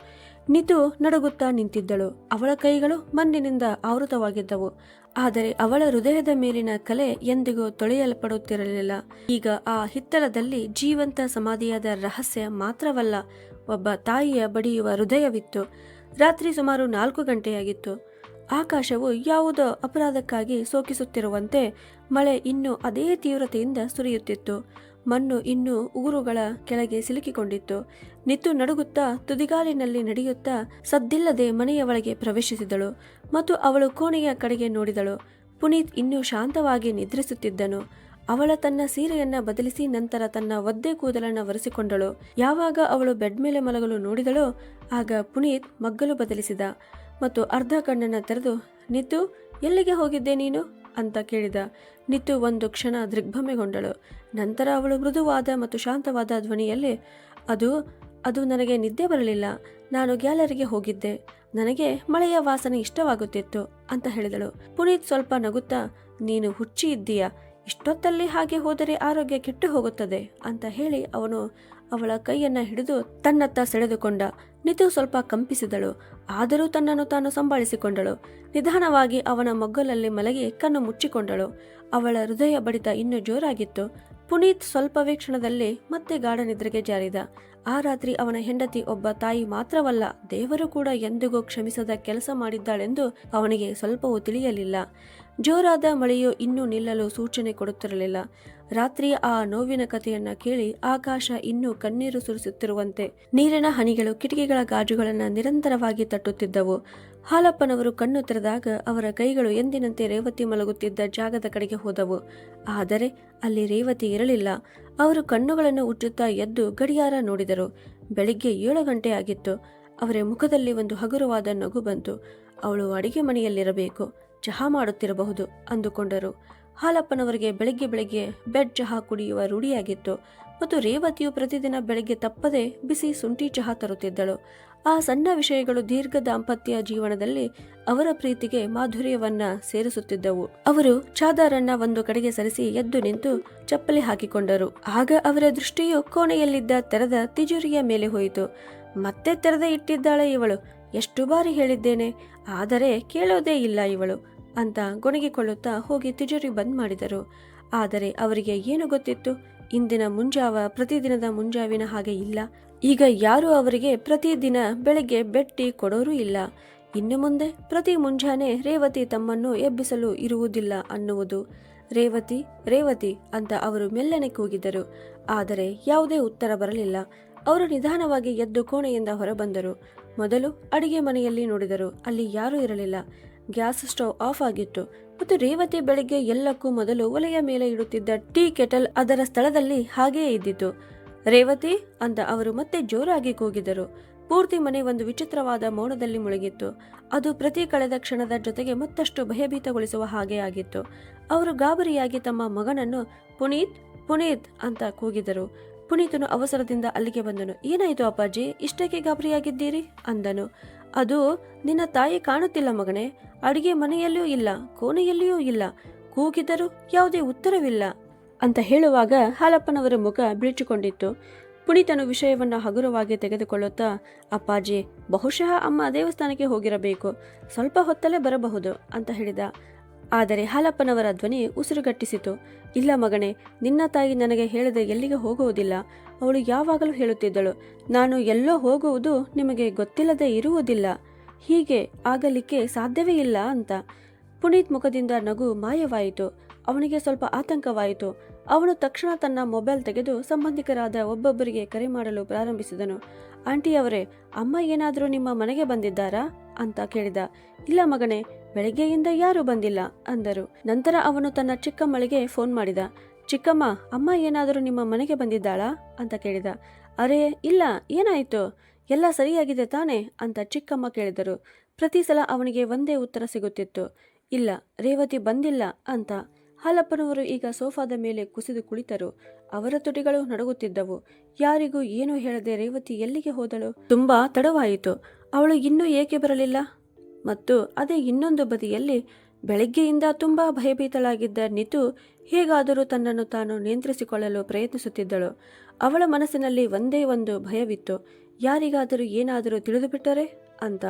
ನಿತು ನಡುಗುತ್ತಾ ನಿಂತಿದ್ದಳು. ಅವಳ ಕೈಗಳು ಮಣ್ಣಿನಿಂದ ಆವೃತವಾಗಿದ್ದವು. ಆದರೆ ಅವಳ ಹೃದಯದ ಮೇಲಿನ ಕಲೆ ಎಂದಿಗೂ ತೊಳೆಯಲ್ಪಡುತ್ತಿರಲಿಲ್ಲ. ಈಗ ಆ ಹಿತ್ತಲದಲ್ಲಿ ಜೀವಂತ ಸಮಾಧಿಯಾದ ರಹಸ್ಯ ಮಾತ್ರವಲ್ಲ, ಒಬ್ಬ ತಾಯಿಯ ಬಡಿಯುವ ಹೃದಯವಿತ್ತು. ರಾತ್ರಿ ಸುಮಾರು ನಾಲ್ಕು ಗಂಟೆಯಾಗಿತ್ತು. ಆಕಾಶವು ಯಾವುದೋ ಅಪರಾಧಕ್ಕಾಗಿ ಸೋಕಿಸುತ್ತಿರುವಂತೆ ಮಳೆ ಇನ್ನೂ ಅದೇ ತೀವ್ರತೆಯಿಂದ ಸುರಿಯುತ್ತಿತ್ತು. ಮಣ್ಣು ಇನ್ನೂ ಉಗುರುಗಳ ಕೆಳಗೆ ಸಿಲುಕಿಕೊಂಡಿತ್ತು. ನಿತ್ತು ನಡುಗುತ್ತಾ ತುದಿಗಾಲಿನಲ್ಲಿ ನಡೆಯುತ್ತಾ ಸದ್ದಿಲ್ಲದೆ ಮನೆಯ ಒಳಗೆ ಪ್ರವೇಶಿಸಿದಳು ಮತ್ತು ಅವಳು ಕೋಣೆಯ ಕಡೆಗೆ ನೋಡಿದಳು. ಪುನೀತ್ ಇನ್ನೂ ಶಾಂತವಾಗಿ ನಿದ್ರಿಸುತ್ತಿದ್ದನು. ಅವಳ ತನ್ನ ಸೀರೆಯನ್ನ ಬದಲಿಸಿ ನಂತರ ತನ್ನ ಒದ್ದೆ ಕೂದಲನ್ನು ಒರೆಸಿಕೊಂಡಳು. ಯಾವಾಗ ಅವಳು ಬೆಡ್ ಮೇಲೆ ಮಲಗಲು ನೋಡಿದಳೋ ಆಗ ಪುನೀತ್ ಮಗ್ಗಲು ಬದಲಿಸಿದ. ಮತ್ತು ಅರ್ಧ ಕಣ್ಣನ್ನು ತೆರೆದು ನಿತು ಎಲ್ಲಿಗೆ ಹೋಗಿದ್ದೆ ನೀನು? ಅಂತ ಕೇಳಿದ. ನಿತು ಒಂದು ಕ್ಷಣ ದಿಗ್ಭ್ರಮೆಗೊಂಡಳು ನಂತರ ಅವಳು ಮೃದುವಾದ ಮತ್ತು ಶಾಂತವಾದ ಧ್ವನಿಯಲ್ಲಿ, ಅದು ಅದು ನನಗೆ ನಿದ್ದೆ ಬರಲಿಲ್ಲ. ನಾನು ಗ್ಯಾಲರಿಗೆ ಹೋಗಿದ್ದೆ. ನನಗೆ ಮಳೆಯ ವಾಸನೆ ಇಷ್ಟವಾಗುತ್ತಿತ್ತು, ಅಂತ ಹೇಳಿದಳು. ಪುನೀತ್ ಸ್ವಲ್ಪ ನಗುತ್ತಾ, ನೀನು ಹುಚ್ಚಿ ಇದ್ದೀಯಾ? ಇಷ್ಟೊತ್ತಲ್ಲಿ ಹಾಗೆ ಹೋದರೆ ಆರೋಗ್ಯ ಕೆಟ್ಟು ಹೋಗುತ್ತದೆ ಅಂತ ಹೇಳಿ ಅವನು ಅವಳ ಕೈಯನ್ನ ಹಿಡಿದು ತನ್ನತ್ತ ಸೆಳೆದುಕೊಂಡ. ನಿತು ಸ್ವಲ್ಪ ಕಂಪಿಸಿದಳು. ಆದರೂ ತನ್ನನ್ನು ತಾನು ಸಂಭಾಳಿಸಿಕೊಂಡಳು. ನಿಧಾನವಾಗಿ ಅವನ ಮಗ್ಗಲಲ್ಲಿ ಮಲಗಿ ಕಣ್ಣು ಮುಚ್ಚಿಕೊಂಡಳು. ಅವಳ ಹೃದಯ ಬಡಿತ ಇನ್ನೂ ಜೋರಾಗಿತ್ತು. ಪುನೀತ್ ಸ್ವಲ್ಪ ವೀಕ್ಷಣದಲ್ಲಿ ಮತ್ತೆ ಗಾಢ ನಿದ್ರೆಗೆ ಜಾರಿದ. ಆ ರಾತ್ರಿ ಅವನ ಹೆಂಡತಿ ಒಬ್ಬ ತಾಯಿ ಮಾತ್ರವಲ್ಲ, ದೇವರು ಕೂಡ ಎಂದಿಗೂ ಕ್ಷಮಿಸದ ಕೆಲಸ ಮಾಡಿದ್ದಾಳೆಂದು ಅವನಿಗೆ ಸ್ವಲ್ಪವೂ ತಿಳಿಯಲಿಲ್ಲ. ಜೋರಾದ ಮಳೆಯು ಇನ್ನೂ ನಿಲ್ಲಲು ಸೂಚನೆ ಕೊಡುತ್ತಿರಲಿಲ್ಲ. ರಾತ್ರಿಯ ಆ ನೋವಿನ ಕಥೆಯನ್ನ ಕೇಳಿ ಆಕಾಶ ಇನ್ನೂ ಕಣ್ಣೀರು ಸುರಿಸುತ್ತಿರುವಂತೆ. ನೀರಿನ ಹನಿಗಳು ಕಿಟಕಿಗಳ ಗಾಜುಗಳನ್ನು ನಿರಂತರವಾಗಿ ತಟ್ಟುತ್ತಿದ್ದವು. ಹಾಲಪ್ಪನವರು ಕಣ್ಣು ತೆರೆದಾಗ ಅವರ ಕೈಗಳು ಎಂದಿನಂತೆ ರೇವತಿ ಮಲಗುತ್ತಿದ್ದ ಜಾಗದ ಕಡೆಗೆ ಹೋದವು. ಆದರೆ ಅಲ್ಲಿ ರೇವತಿ ಇರಲಿಲ್ಲ. ಅವರು ಕಣ್ಣುಗಳನ್ನು ಉಚ್ಚುತ್ತಾ ಎದ್ದು ಗಡಿಯಾರ ನೋಡಿದರು. ಬೆಳಿಗ್ಗೆ ಏಳು ಗಂಟೆ ಆಗಿತ್ತು. ಅವರ ಮುಖದಲ್ಲಿ ಒಂದು ಹಗುರವಾದ ನಗು ಬಂತು. ಅವಳು ಅಡಿಗೆ ಮನೆಯಲ್ಲಿರಬೇಕು. ಚಹಾ ಮಾಡುತ್ತಿರಬಹುದು ಅಂದುಕೊಂಡರು. ಹಾಲಪ್ಪನವರಿಗೆ ಬೆಳಗ್ಗೆ ಬೆಳಗ್ಗೆ ಬೆಡ್ ಚಹಾ ಕುಡಿಯುವ ರೂಢಿಯಾಗಿತ್ತು ಮತ್ತು ರೇವತಿಯು ಪ್ರತಿದಿನ ಬೆಳಗ್ಗೆ ತಪ್ಪದೆ ಬಿಸಿ ಶುಂಠಿ ಚಹಾ ತರುತ್ತಿದ್ದಳು. ಆ ಸಣ್ಣ ವಿಷಯಗಳು ದೀರ್ಘ ದಾಂಪತ್ಯ ಜೀವನದಲ್ಲಿ ಅವರ ಪ್ರೀತಿಗೆ ಮಾಧುರ್ಯವನ್ನ ಸೇರಿಸುತ್ತಿದ್ದವು. ಅವರು ಚಾದರನ್ನ ಒಂದು ಕಡೆಗೆ ಸರಿಸಿ ಎದ್ದು ನಿಂತು ಚಪ್ಪಲಿ ಹಾಕಿಕೊಂಡರು. ಆಗ ಅವರ ದೃಷ್ಟಿಯು ಕೋಣೆಯಲ್ಲಿದ್ದ ತೆರೆದ ತಿಜುರಿಯ ಮೇಲೆ ಹೋಯಿತು. ಮತ್ತೆ ತೆರೆದ ಇಟ್ಟಿದ್ದಾಳೆ ಇವಳು. ಎಷ್ಟು ಬಾರಿ ಹೇಳಿದ್ದೇನೆ, ಆದರೆ ಕೇಳೋದೇ ಇಲ್ಲ ಇವಳು ಅಂತ ಗೊಣಗಿಕೊಳ್ಳುತ್ತಾ ಹೋಗಿ ತಿಜೋರಿ ಬಂದ್ ಮಾಡಿದರು. ಆದರೆ ಅವರಿಗೆ ಏನು ಗೊತ್ತಿತ್ತು? ಇಂದಿನ ಮುಂಜಾವ, ಪ್ರತಿದಿನದ ಮುಂಜಾವಿನ ಹಾಗೆ ಇಲ್ಲ. ಈಗ ಯಾರು ಅವರಿಗೆ ಪ್ರತಿದಿನ ಬೆಳಗ್ಗೆ ಬೆಟ್ಟಿ ಕೊಡೋರೂ ಇಲ್ಲ. ಇನ್ನು ಮುಂದೆ ಪ್ರತಿ ಮುಂಜಾನೆ ರೇವತಿ ತಮ್ಮನ್ನು ಎಬ್ಬಿಸಲು ಇರುವುದಿಲ್ಲ ಅನ್ನುವುದು. ರೇವತಿ ರೇವತಿ ಅಂತ ಅವರು ಮೆಲ್ಲನೆ ಕೂಗಿದರು. ಆದರೆ ಯಾವುದೇ ಉತ್ತರ ಬರಲಿಲ್ಲ. ಅವರು ನಿಧಾನವಾಗಿ ಎದ್ದು ಕೋಣೆಯಿಂದ ಹೊರಬಂದರು. ಮೊದಲು ಅಡಿಗೆ ಮನೆಯಲ್ಲಿ ನೋಡಿದರು. ಅಲ್ಲಿ ಯಾರೂ ಇರಲಿಲ್ಲ. ಗ್ಯಾಸ್ ಸ್ಟವ್ ಆಫ್ ಆಗಿತ್ತು. ಮತ್ತು ರೇವತಿ ಬೆಳಿಗ್ಗೆ ಎಲ್ಲಕ್ಕೂ ಮೊದಲು ಒಲೆಯ ಮೇಲೆ ಇಡುತ್ತಿದ್ದ ಟೀ ಕೆಟಲ್ ಅದರ ಸ್ಥಳದಲ್ಲಿ ಹಾಗೆಯೇ ಇದ್ದಿತು ರೇವತಿ ಅಂತ ಅವರು, ಮತ್ತೆ ಜೋರಾಗಿ ಕೂಗಿದರು. ಪೂರ್ತಿ ಮನೆ ಒಂದು ವಿಚಿತ್ರವಾದ ಮೌನದಲ್ಲಿ ಮುಳುಗಿತ್ತು. ಅದು ಪ್ರತಿ ಕಳೆದ ಕ್ಷಣದ ಜೊತೆಗೆ ಮತ್ತಷ್ಟು ಭಯಭೀತಗೊಳಿಸುವ ಹಾಗೆ ಆಗಿತ್ತು. ಅವರು ಗಾಬರಿಯಾಗಿ ತಮ್ಮ ಮಗನನ್ನು ಪುನೀತ್ ಪುನೀತ್ ಅಂತ ಕೂಗಿದರು. ಪುನೀತನು ಅವಸರದಿಂದ ಅಲ್ಲಿಗೆ ಬಂದನು. ಏನಾಯಿತು ಅಪ್ಪಾಜಿ? ಇಷ್ಟಕ್ಕೆ ಗಾಬರಿಯಾಗಿದ್ದೀರಿ? ಅಂದನು. ಅದು, ನಿನ್ನ ತಾಯಿ ಕಾಣುತ್ತಿಲ್ಲ ಮಗನೇ. ಅಡಿಗೆ ಮನೆಯಲ್ಲಿಯೂ ಇಲ್ಲ, ಕೋಣೆಯಲ್ಲಿಯೂ ಇಲ್ಲ. ಕೂಗಿದರೂ ಯಾವುದೇ ಉತ್ತರವಿಲ್ಲ ಅಂತ ಹೇಳುವಾಗ ಹಾಲಪ್ಪನವರ ಮುಖ ಬಿಳಿಚಿಕೊಂಡಿತ್ತು ಪುನೀತನು ವಿಷಯವನ್ನು ಹಗುರವಾಗಿ ತೆಗೆದುಕೊಳ್ಳುತ್ತಾ, ಅಪ್ಪಾಜಿ, ಬಹುಶಃ ಅಮ್ಮ ದೇವಸ್ಥಾನಕ್ಕೆ ಹೋಗಿರಬೇಕು. ಸ್ವಲ್ಪ ಹೊತ್ತಲ್ಲೇ ಬರಬಹುದು ಅಂತ ಹೇಳಿದ. ಆದರೆ ಹಾಲಪ್ಪನವರ ಧ್ವನಿ ಉಸಿರುಗಟ್ಟಿಸಿತು. ಇಲ್ಲ ಮಗನೇ, ನಿನ್ನ ತಾಯಿ ನನಗೆ ಹೇಳದೆ ಎಲ್ಲಿಗೆ ಹೋಗುವುದಿಲ್ಲ. ಅವಳು ಯಾವಾಗಲೂ ಹೇಳುತ್ತಿದ್ದಳು, ನಾನು ಎಲ್ಲೋ ಹೋಗುವುದು ನಿಮಗೆ ಗೊತ್ತಿಲ್ಲದೆ ಇರುವುದಿಲ್ಲ. ಹೀಗೆ ಆಗಲಿಕ್ಕೆ ಸಾಧ್ಯವೇ ಇಲ್ಲ ಅಂತ. ಪುನೀತ್ ಮುಖದಿಂದ ನಗು ಮಾಯವಾಯಿತು. ಅವನಿಗೆ ಸ್ವಲ್ಪ ಆತಂಕವಾಯಿತು. ಅವನು ತಕ್ಷಣ ತನ್ನ ಮೊಬೈಲ್ ತೆಗೆದು ಸಂಬಂಧಿಕರಾದ ಒಬ್ಬೊಬ್ಬರಿಗೆ ಕರೆ ಮಾಡಲು ಪ್ರಾರಂಭಿಸಿದನು. ಆಂಟಿಯವರೇ ಅಮ್ಮ ಏನಾದರೂ ನಿಮ್ಮ ಮನೆಗೆ ಬಂದಿದ್ದಾರಾ? ಅಂತ ಕೇಳಿದ. ಇಲ್ಲ ಮಗನೇ, ಬೆಳಗ್ಗೆಯಿಂದ ಯಾರೂ ಬಂದಿಲ್ಲ, ಅಂದರು. ನಂತರ ಅವನು ತನ್ನ ಚಿಕ್ಕಮ್ಮಳಿಗೆ ಫೋನ್ ಮಾಡಿದ. ಚಿಕ್ಕಮ್ಮ, ಅಮ್ಮ ಏನಾದರೂ ನಿಮ್ಮ ಮನೆಗೆ ಬಂದಿದ್ದಾಳಾ? ಅಂತ ಕೇಳಿದ. ಅರೆ, ಇಲ್ಲ, ಏನಾಯಿತು? ಎಲ್ಲ ಸರಿಯಾಗಿದೆ ತಾನೇ, ಅಂತ ಚಿಕ್ಕಮ್ಮ ಕೇಳಿದರು. ಪ್ರತಿ ಸಲ ಅವನಿಗೆ ಒಂದೇ ಉತ್ತರ ಸಿಗುತ್ತಿತ್ತು. ಇಲ್ಲ, ರೇವತಿ ಬಂದಿಲ್ಲ, ಅಂತ. ಹಾಲಪ್ಪನವರು ಈಗ ಸೋಫಾದ ಮೇಲೆ ಕುಸಿದು ಕುಳಿತರು. ಅವರ ತುಟಿಗಳು ನಡುಗುತ್ತಿದ್ದವು. ಯಾರಿಗೂ ಏನೂ ಹೇಳದೆ ರೇವತಿ ಎಲ್ಲಿಗೆ ಹೋದಳು? ತುಂಬಾ ತಡವಾಯಿತು. ಅವಳು ಇನ್ನೂ ಏಕೆ ಬರಲಿಲ್ಲ? ಮತ್ತು ಅದೇ ಇನ್ನೊಂದು ಬದಿಯಲ್ಲಿ ಬೆಳಗ್ಗೆಯಿಂದ ತುಂಬ ಭಯಭೀತಳಾಗಿದ್ದ ನಿತು ಹೇಗಾದರೂ ತನ್ನನ್ನು ತಾನು ನಿಯಂತ್ರಿಸಿಕೊಳ್ಳಲು ಪ್ರಯತ್ನಿಸುತ್ತಿದ್ದಳು. ಅವಳ ಮನಸ್ಸಿನಲ್ಲಿ ಒಂದೇ ಒಂದು ಭಯವಿತ್ತು. ಯಾರಿಗಾದರೂ ಏನಾದರೂ ತಿಳಿದುಬಿಟ್ಟರೆ ಅಂತ.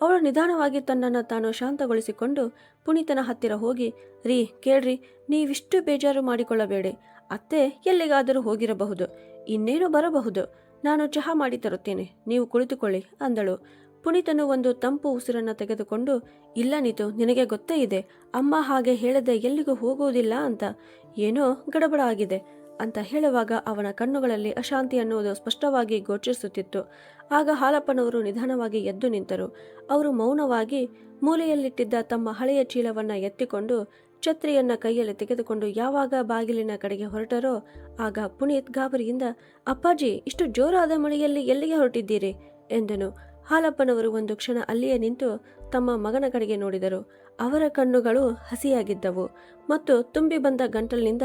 ಅವಳು ನಿಧಾನವಾಗಿ ತನ್ನನ್ನು ತಾನು ಶಾಂತಗೊಳಿಸಿಕೊಂಡು ಪುನೀತನ ಹತ್ತಿರ ಹೋಗಿ, ರೀ, ಕೇಳ್ರಿ, ನೀವಿಷ್ಟು ಬೇಜಾರು ಮಾಡಿಕೊಳ್ಳಬೇಡಿ. ಅತ್ತೆ ಎಲ್ಲಿಗಾದರೂ ಹೋಗಿರಬಹುದು. ಇನ್ನೇನು ಬರಬಹುದು? ನಾನು ಚಹಾ ಮಾಡಿ ತರುತ್ತೇನೆ. ನೀವು ಕುಳಿತುಕೊಳ್ಳಿ, ಅಂದಳು. ಪುನೀತನು ಒಂದು ತಂಪು ಉಸಿರನ್ನು ತೆಗೆದುಕೊಂಡು, ಇಲ್ಲ ನೀತು, ನಿನಗೆ ಗೊತ್ತೇ ಇದೆ. ಅಮ್ಮ ಹಾಗೆ ಹೇಳದೆ ಎಲ್ಲಿಗೂ ಹೋಗುವುದಿಲ್ಲ ಅಂತ. ಏನೋ ಗಡಬಡ ಆಗಿದೆ ಅಂತ ಹೇಳುವಾಗ ಅವನ ಕಣ್ಣುಗಳಲ್ಲಿ ಅಶಾಂತಿ ಅನ್ನುವುದು ಸ್ಪಷ್ಟವಾಗಿ ಗೋಚರಿಸುತ್ತಿತ್ತು. ಆಗ ಹಾಲಪ್ಪನವರು ನಿಧಾನವಾಗಿ ಎದ್ದು ನಿಂತರು. ಅವರು ಮೌನವಾಗಿ ಮೂಲೆಯಲ್ಲಿಟ್ಟಿದ್ದ ತಮ್ಮ ಹಳೆಯ ಚೀಲವನ್ನು ಎತ್ತಿಕೊಂಡು ಛತ್ರಿಯನ್ನ ಕೈಯಲ್ಲಿ ತೆಗೆದುಕೊಂಡು ಯಾವಾಗ ಬಾಗಿಲಿನ ಕಡೆಗೆ ಹೊರಟರೋ ಆಗ ಪುನೀತ್ ಗಾಬರಿಯಿಂದ, ಅಪ್ಪಾಜಿ, ಇಷ್ಟು ಜೋರಾದ ಮಳೆಯಲ್ಲಿ ಎಲ್ಲಿಗೆ ಹೊರಟಿದ್ದೀರಿ? ಎಂದನು. ಹಾಲಪ್ಪನವರು ಒಂದು ಕ್ಷಣ ಅಲ್ಲಿಯೇ ನಿಂತು ತಮ್ಮ ಮಗನ ಕಡೆಗೆ ನೋಡಿದರು. ಅವರ ಕಣ್ಣುಗಳು ಹಸಿಯಾಗಿದ್ದವು ಮತ್ತು ತುಂಬಿ ಬಂದ ಗಂಟಲಿನಿಂದ,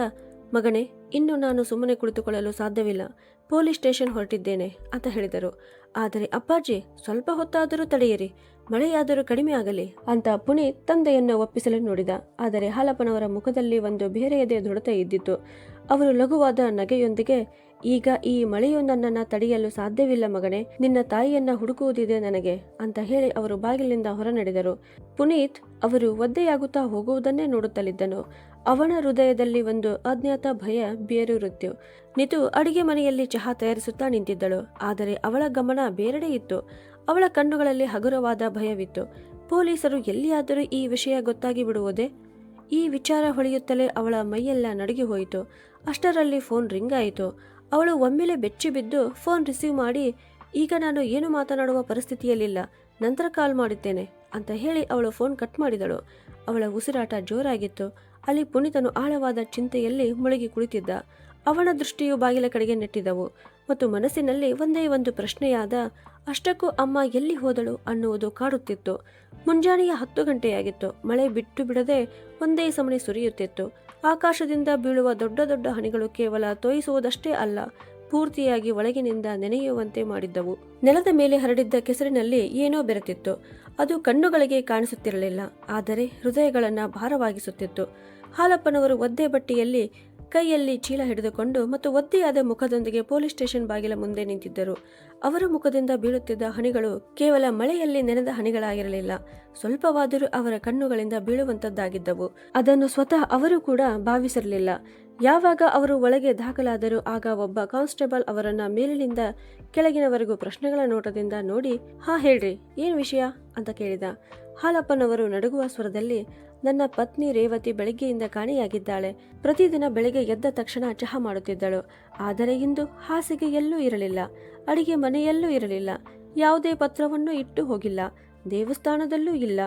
ಮಗನೇ, ಇನ್ನು ನಾನು ಸುಮ್ಮನೆ ಕುಳಿತುಕೊಳ್ಳಲು ಸಾಧ್ಯವಿಲ್ಲ. ಪೊಲೀಸ್ ಸ್ಟೇಷನ್ ಹೊರಟಿದ್ದೇನೆ, ಅಂತ ಹೇಳಿದರು. ಆದರೆ ಅಪ್ಪಾಜಿ, ಸ್ವಲ್ಪ ಹೊತ್ತಾದರೂ ತಡೆಯಿರಿ. ಮಳೆಯಾದರೂ ಕಡಿಮೆ ಆಗಲಿ ಅಂತ ಪುನೀತ್ ತಂದೆಯನ್ನು ಒಪ್ಪಿಸಲು ನೋಡಿದ. ಆದರೆ ಹಾಲಪ್ಪನವರ ಮುಖದಲ್ಲಿ ಒಂದು ಬೇರೆಯದೇ ದೃಢತೆ ಇದ್ದಿತ್ತು. ಅವರು ಲಘುವಾದ ನಗೆಯೊಂದಿಗೆ, ಈಗ ಈ ಮಳೆಯು ನನ್ನನ್ನು ತಡೆಯಲು ಸಾಧ್ಯವಿಲ್ಲ ಮಗನೇ, ನಿನ್ನ ತಾಯಿಯನ್ನ ಹುಡುಕುವುದಿದೆ ನನಗೆ ಅಂತ ಹೇಳಿ ಅವರು ಬಾಗಿಲಿಂದ ಹೊರ ನಡೆದರು ಪುನೀತ್ ಅವರು ಒದ್ದೆಯಾಗುತ್ತಾ ಹೋಗುವುದನ್ನೇ ನೋಡುತ್ತಲಿದ್ದನು. ಅವನ ಹೃದಯದಲ್ಲಿ ಒಂದು ಅಜ್ಞಾತ ಭಯ ಬೇರೂರುತ್ತು. ನಿತು ಅಡಿಗೆ ಮನೆಯಲ್ಲಿ ಚಹಾ ತಯಾರಿಸುತ್ತಾ ನಿಂತಿದ್ದಳು. ಆದರೆ ಅವಳ ಗಮನ ಬೇರೆಡೆ ಇತ್ತು. ಅವಳ ಕಣ್ಣುಗಳಲ್ಲಿ ಹಗುರವಾದ ಭಯವಿತ್ತು. ಪೊಲೀಸರು ಎಲ್ಲಿಯಾದರೂ ಈ ವಿಷಯ ಗೊತ್ತಾಗಿ ಬಿಡುವುದೇ? ಈ ವಿಚಾರ ಹೊಳೆಯುತ್ತಲೇ ಅವಳ ಮೈಯೆಲ್ಲ ನಡುಗಿ ಹೋಯಿತು. ಅಷ್ಟರಲ್ಲಿ ಫೋನ್ ರಿಂಗ್ ಆಯಿತು. ಅವಳು ಒಮ್ಮೆಲೆ ಬೆಚ್ಚಿ ಬಿದ್ದು ಫೋನ್ ರಿಸೀವ್ ಮಾಡಿ, ಈಗ ನಾನು ಏನು ಮಾತನಾಡುವ ಪರಿಸ್ಥಿತಿಯಲ್ಲಿಲ್ಲ. ನಂತರ ಕಾಲ್ ಮಾಡುತ್ತೇನೆ, ಅಂತ ಹೇಳಿ ಅವಳು ಫೋನ್ ಕಟ್ ಮಾಡಿದಳು. ಅವಳ ಉಸಿರಾಟ ಜೋರಾಗಿತ್ತು. ಅಲ್ಲಿ ಪುನೀತನು ಆಳವಾದ ಚಿಂತೆಯಲ್ಲಿ ಮುಳುಗಿ ಕುಳಿತಿದ್ದ. ಅವನ ದೃಷ್ಟಿಯು ಬಾಗಿಲ ಕಡೆಗೆ ನೆಟ್ಟಿದವು ಮತ್ತು ಮನಸ್ಸಿನಲ್ಲಿ ಒಂದೇ ಒಂದು ಪ್ರಶ್ನೆಯಾದ, ಅಷ್ಟಕ್ಕೂ ಅಮ್ಮ ಎಲ್ಲಿ ಹೋದಳು ಅನ್ನುವುದು ಕಾಡುತ್ತಿತ್ತು. ಮುಂಜಾನೆಯ ಹತ್ತು ಗಂಟೆಯಾಗಿತ್ತು. ಮಳೆ ಬಿಟ್ಟು ಬಿಡದೆ ಒಂದೇ ಸಮನೆ ಸುರಿಯುತ್ತಿತ್ತು. ಆಕಾಶದಿಂದ ಬೀಳುವ ದೊಡ್ಡ ದೊಡ್ಡ ಹನಿಗಳು ಕೇವಲ ತೋಯಿಸುವುದಷ್ಟೇ ಅಲ್ಲ, ಪೂರ್ತಿಯಾಗಿ ಒಳಗಿನಿಂದ ನೆನೆಯುವಂತೆ ಮಾಡಿದ್ದವು. ನೆಲದ ಮೇಲೆ ಹರಡಿದ್ದ ಕೆಸರಿನಲ್ಲಿ ಏನೋ ಬೆರೆತಿತ್ತು. ಅದು ಕಣ್ಣುಗಳಿಗೆ ಕಾಣಿಸುತ್ತಿರಲಿಲ್ಲ, ಆದರೆ ಹೃದಯಗಳನ್ನ ಭಾರವಾಗಿಸುತ್ತಿತ್ತು. ಹಾಲಪ್ಪನವರು ಒದ್ದೆ ಬಟ್ಟೆಯಲ್ಲಿ ಕೈಯಲ್ಲಿ ಚೀಲ ಹಿಡಿದುಕೊಂಡು ಮತ್ತು ಒದ್ದೆಯಾದ ಮುಖದೊಂದಿಗೆ ಪೊಲೀಸ್ ಸ್ಟೇಷನ್ ಬಾಗಿಲ ಮುಂದೆ ನಿಂತಿದ್ದರು. ಅವರ ಮುಖದಿಂದ ಬೀಳುತ್ತಿದ್ದ ಹನಿಗಳು ಕೇವಲ ಮಳೆಯಲ್ಲಿ ನೆನೆದ ಹನಿಗಳಾಗಿರಲಿಲ್ಲ. ಸ್ವಲ್ಪವಾದರೂ ಅವರ ಕಣ್ಣುಗಳಿಂದ ಬೀಳುವಂತದ್ದಾಗಿದ್ದವು. ಅದನ್ನು ಸ್ವತಃ ಅವರು ಕೂಡ ಭಾವಿಸಿರಲಿಲ್ಲ. ಯಾವಾಗ ಅವರು ಒಳಗೆ ದಾಖಲಾದರೂ ಆಗ ಒಬ್ಬ ಕಾನ್ಸ್ಟೇಬಲ್ ಅವರನ್ನ ಮೇಲಿನಿಂದ ಕೆಳಗಿನವರೆಗೂ ಪ್ರಶ್ನೆಗಳ ನೋಟದಿಂದ ನೋಡಿ, ಹಾ, ಹೇಳ್ರಿ, ಏನು ವಿಷಯ? ಅಂತ ಕೇಳಿದ. ಹಾಲಪ್ಪನವರು ನಡುಗುವ ಸ್ವರದಲ್ಲಿ, ನನ್ನ ಪತ್ನಿ ರೇವತಿ ಬೆಳಗ್ಗೆಯಿಂದ ಕಾಣೆಯಾಗಿದ್ದಾಳೆ. ಪ್ರತಿದಿನ ಬೆಳಗ್ಗೆ ಎದ್ದ ತಕ್ಷಣ ಚಹಾ ಮಾಡುತ್ತಿದ್ದಳು. ಆದರೆ ಇಂದು ಹಾಸಿಗೆ ಎಲ್ಲೂ ಇರಲಿಲ್ಲ. ಅಡಿಗೆ ಮನೆಯಲ್ಲೂ ಇರಲಿಲ್ಲ. ಯಾವುದೇ ಪತ್ರವನ್ನು ಇಟ್ಟು ಹೋಗಿಲ್ಲ. ದೇವಸ್ಥಾನದಲ್ಲೂ ಇಲ್ಲ.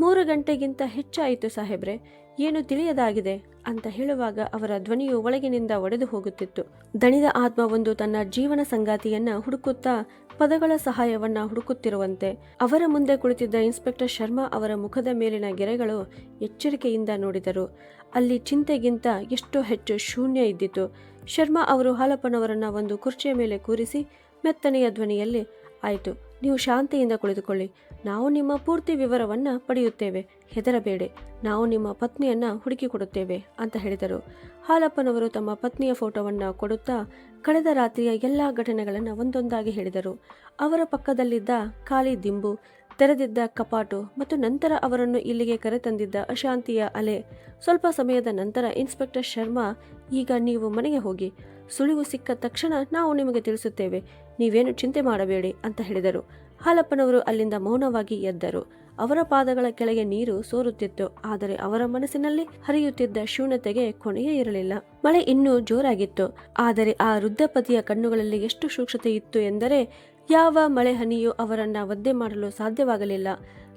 ಮೂರು ಗಂಟೆಗಿಂತ ಹೆಚ್ಚಾಯಿತು ಸಾಹೇಬ್ರೆ. ಏನು ತಿಳಿಯದಾಗಿದೆ ಅಂತ ಹೇಳುವಾಗ ಅವರ ಧ್ವನಿಯು ಒಳಗಿನಿಂದ ಒಡೆದು ಹೋಗುತ್ತಿತ್ತು. ದಣಿದ ಆತ್ಮ ಒಂದು ತನ್ನ ಜೀವನ ಸಂಗಾತಿಯನ್ನ ಹುಡುಕುತ್ತಾ ಪದಗಳ ಸಹಾಯವನ್ನ ಹುಡುಕುತ್ತಿರುವಂತೆ ಅವರ ಮುಂದೆ ಕುಳಿತಿದ್ದ ಇನ್ಸ್ಪೆಕ್ಟರ್ ಶರ್ಮಾ ಅವರ ಮುಖದ ಮೇಲಿನ ಗೆರೆಗಳು ಎಚ್ಚರಿಕೆಯಿಂದ ನೋಡಿದರು. ಅಲ್ಲಿ ಚಿಂತೆಗಿಂತ ಎಷ್ಟೋ ಹೆಚ್ಚು ಶೂನ್ಯ ಇದ್ದಿತು ಶರ್ಮಾ ಅವರು ಹಾಲಪ್ಪನವರನ್ನ ಒಂದು ಕುರ್ಚಿಯ ಮೇಲೆ ಕೂರಿಸಿ, ಮೆತ್ತನೆಯ ಧ್ವನಿಯಲ್ಲಿ ಆಯಿತು. ನೀವು ಶಾಂತಿಯಿಂದ ಕುಳಿತುಕೊಳ್ಳಿ. ನಾವು ನಿಮ್ಮ ಪೂರ್ತಿ ವಿವರವನ್ನ ಪಡೆಯುತ್ತೇವೆ. ಹೆದರಬೇಡಿ. ನಾವು ನಿಮ್ಮ ಪತ್ನಿಯನ್ನ ಹುಡುಕಿ ಕೊಡುತ್ತೇವೆ ಅಂತ ಹೇಳಿದರು. ಹಾಲಪ್ಪನವರು ತಮ್ಮ ಪತ್ನಿಯ ಫೋಟೋವನ್ನು ಕೊಡುತ್ತಾ ಕಳೆದ ರಾತ್ರಿಯ ಎಲ್ಲ ಘಟನೆಗಳನ್ನು ಒಂದೊಂದಾಗಿ ಹೇಳಿದರು. ಅವರ ಪಕ್ಕದಲ್ಲಿದ್ದ ಖಾಲಿ ದಿಂಬು, ತೆರೆದಿದ್ದ ಕಪಾಟು ಮತ್ತು ನಂತರ ಅವರನ್ನು ಇಲ್ಲಿಗೆ ಕರೆತಂದಿದ್ದ ಅಶಾಂತಿಯ ಅಲೆ. ಸ್ವಲ್ಪ ಸಮಯದ ನಂತರ ಇನ್ಸ್ಪೆಕ್ಟರ್ ಶರ್ಮಾ, ಈಗ ನೀವು ಮನೆಗೆ ಹೋಗಿ. ಸುಳಿವು ಸಿಕ್ಕ ತಕ್ಷಣ ನಾವು ನಿಮಗೆ ತಿಳಿಸುತ್ತೇವೆ. ನೀವೇನು ಚಿಂತೆ ಮಾಡಬೇಡಿ ಅಂತ ಹೇಳಿದರು. ಹಾಲಪ್ಪನವರು ಅಲ್ಲಿಂದ ಮೌನವಾಗಿ ಎದ್ದರು. ಅವರ ಪಾದಗಳ ಕೆಳಗೆ ನೀರು ಸೋರುತ್ತಿತ್ತು. ಆದರೆ ಅವರ ಮನಸ್ಸಿನಲ್ಲಿ ಹರಿಯುತ್ತಿದ್ದ ಶೂನ್ಯತೆಗೆ ಕೊನೆಯೇ ಇರಲಿಲ್ಲ. ಮಳೆ ಇನ್ನೂ ಜೋರಾಗಿತ್ತು. ಆದರೆ ಆ ವೃದ್ಧಪತಿಯ ಕಣ್ಣುಗಳಲ್ಲಿ ಎಷ್ಟು ಸೂಕ್ಷ್ಮತೆ ಇತ್ತು ಎಂದರೆ, ಯಾವ ಮಳೆ ಹನಿಯೂ ಅವರನ್ನ ಒದ್ದೆ ಮಾಡಲು ಸಾಧ್ಯವಾಗಲಿಲ್ಲ.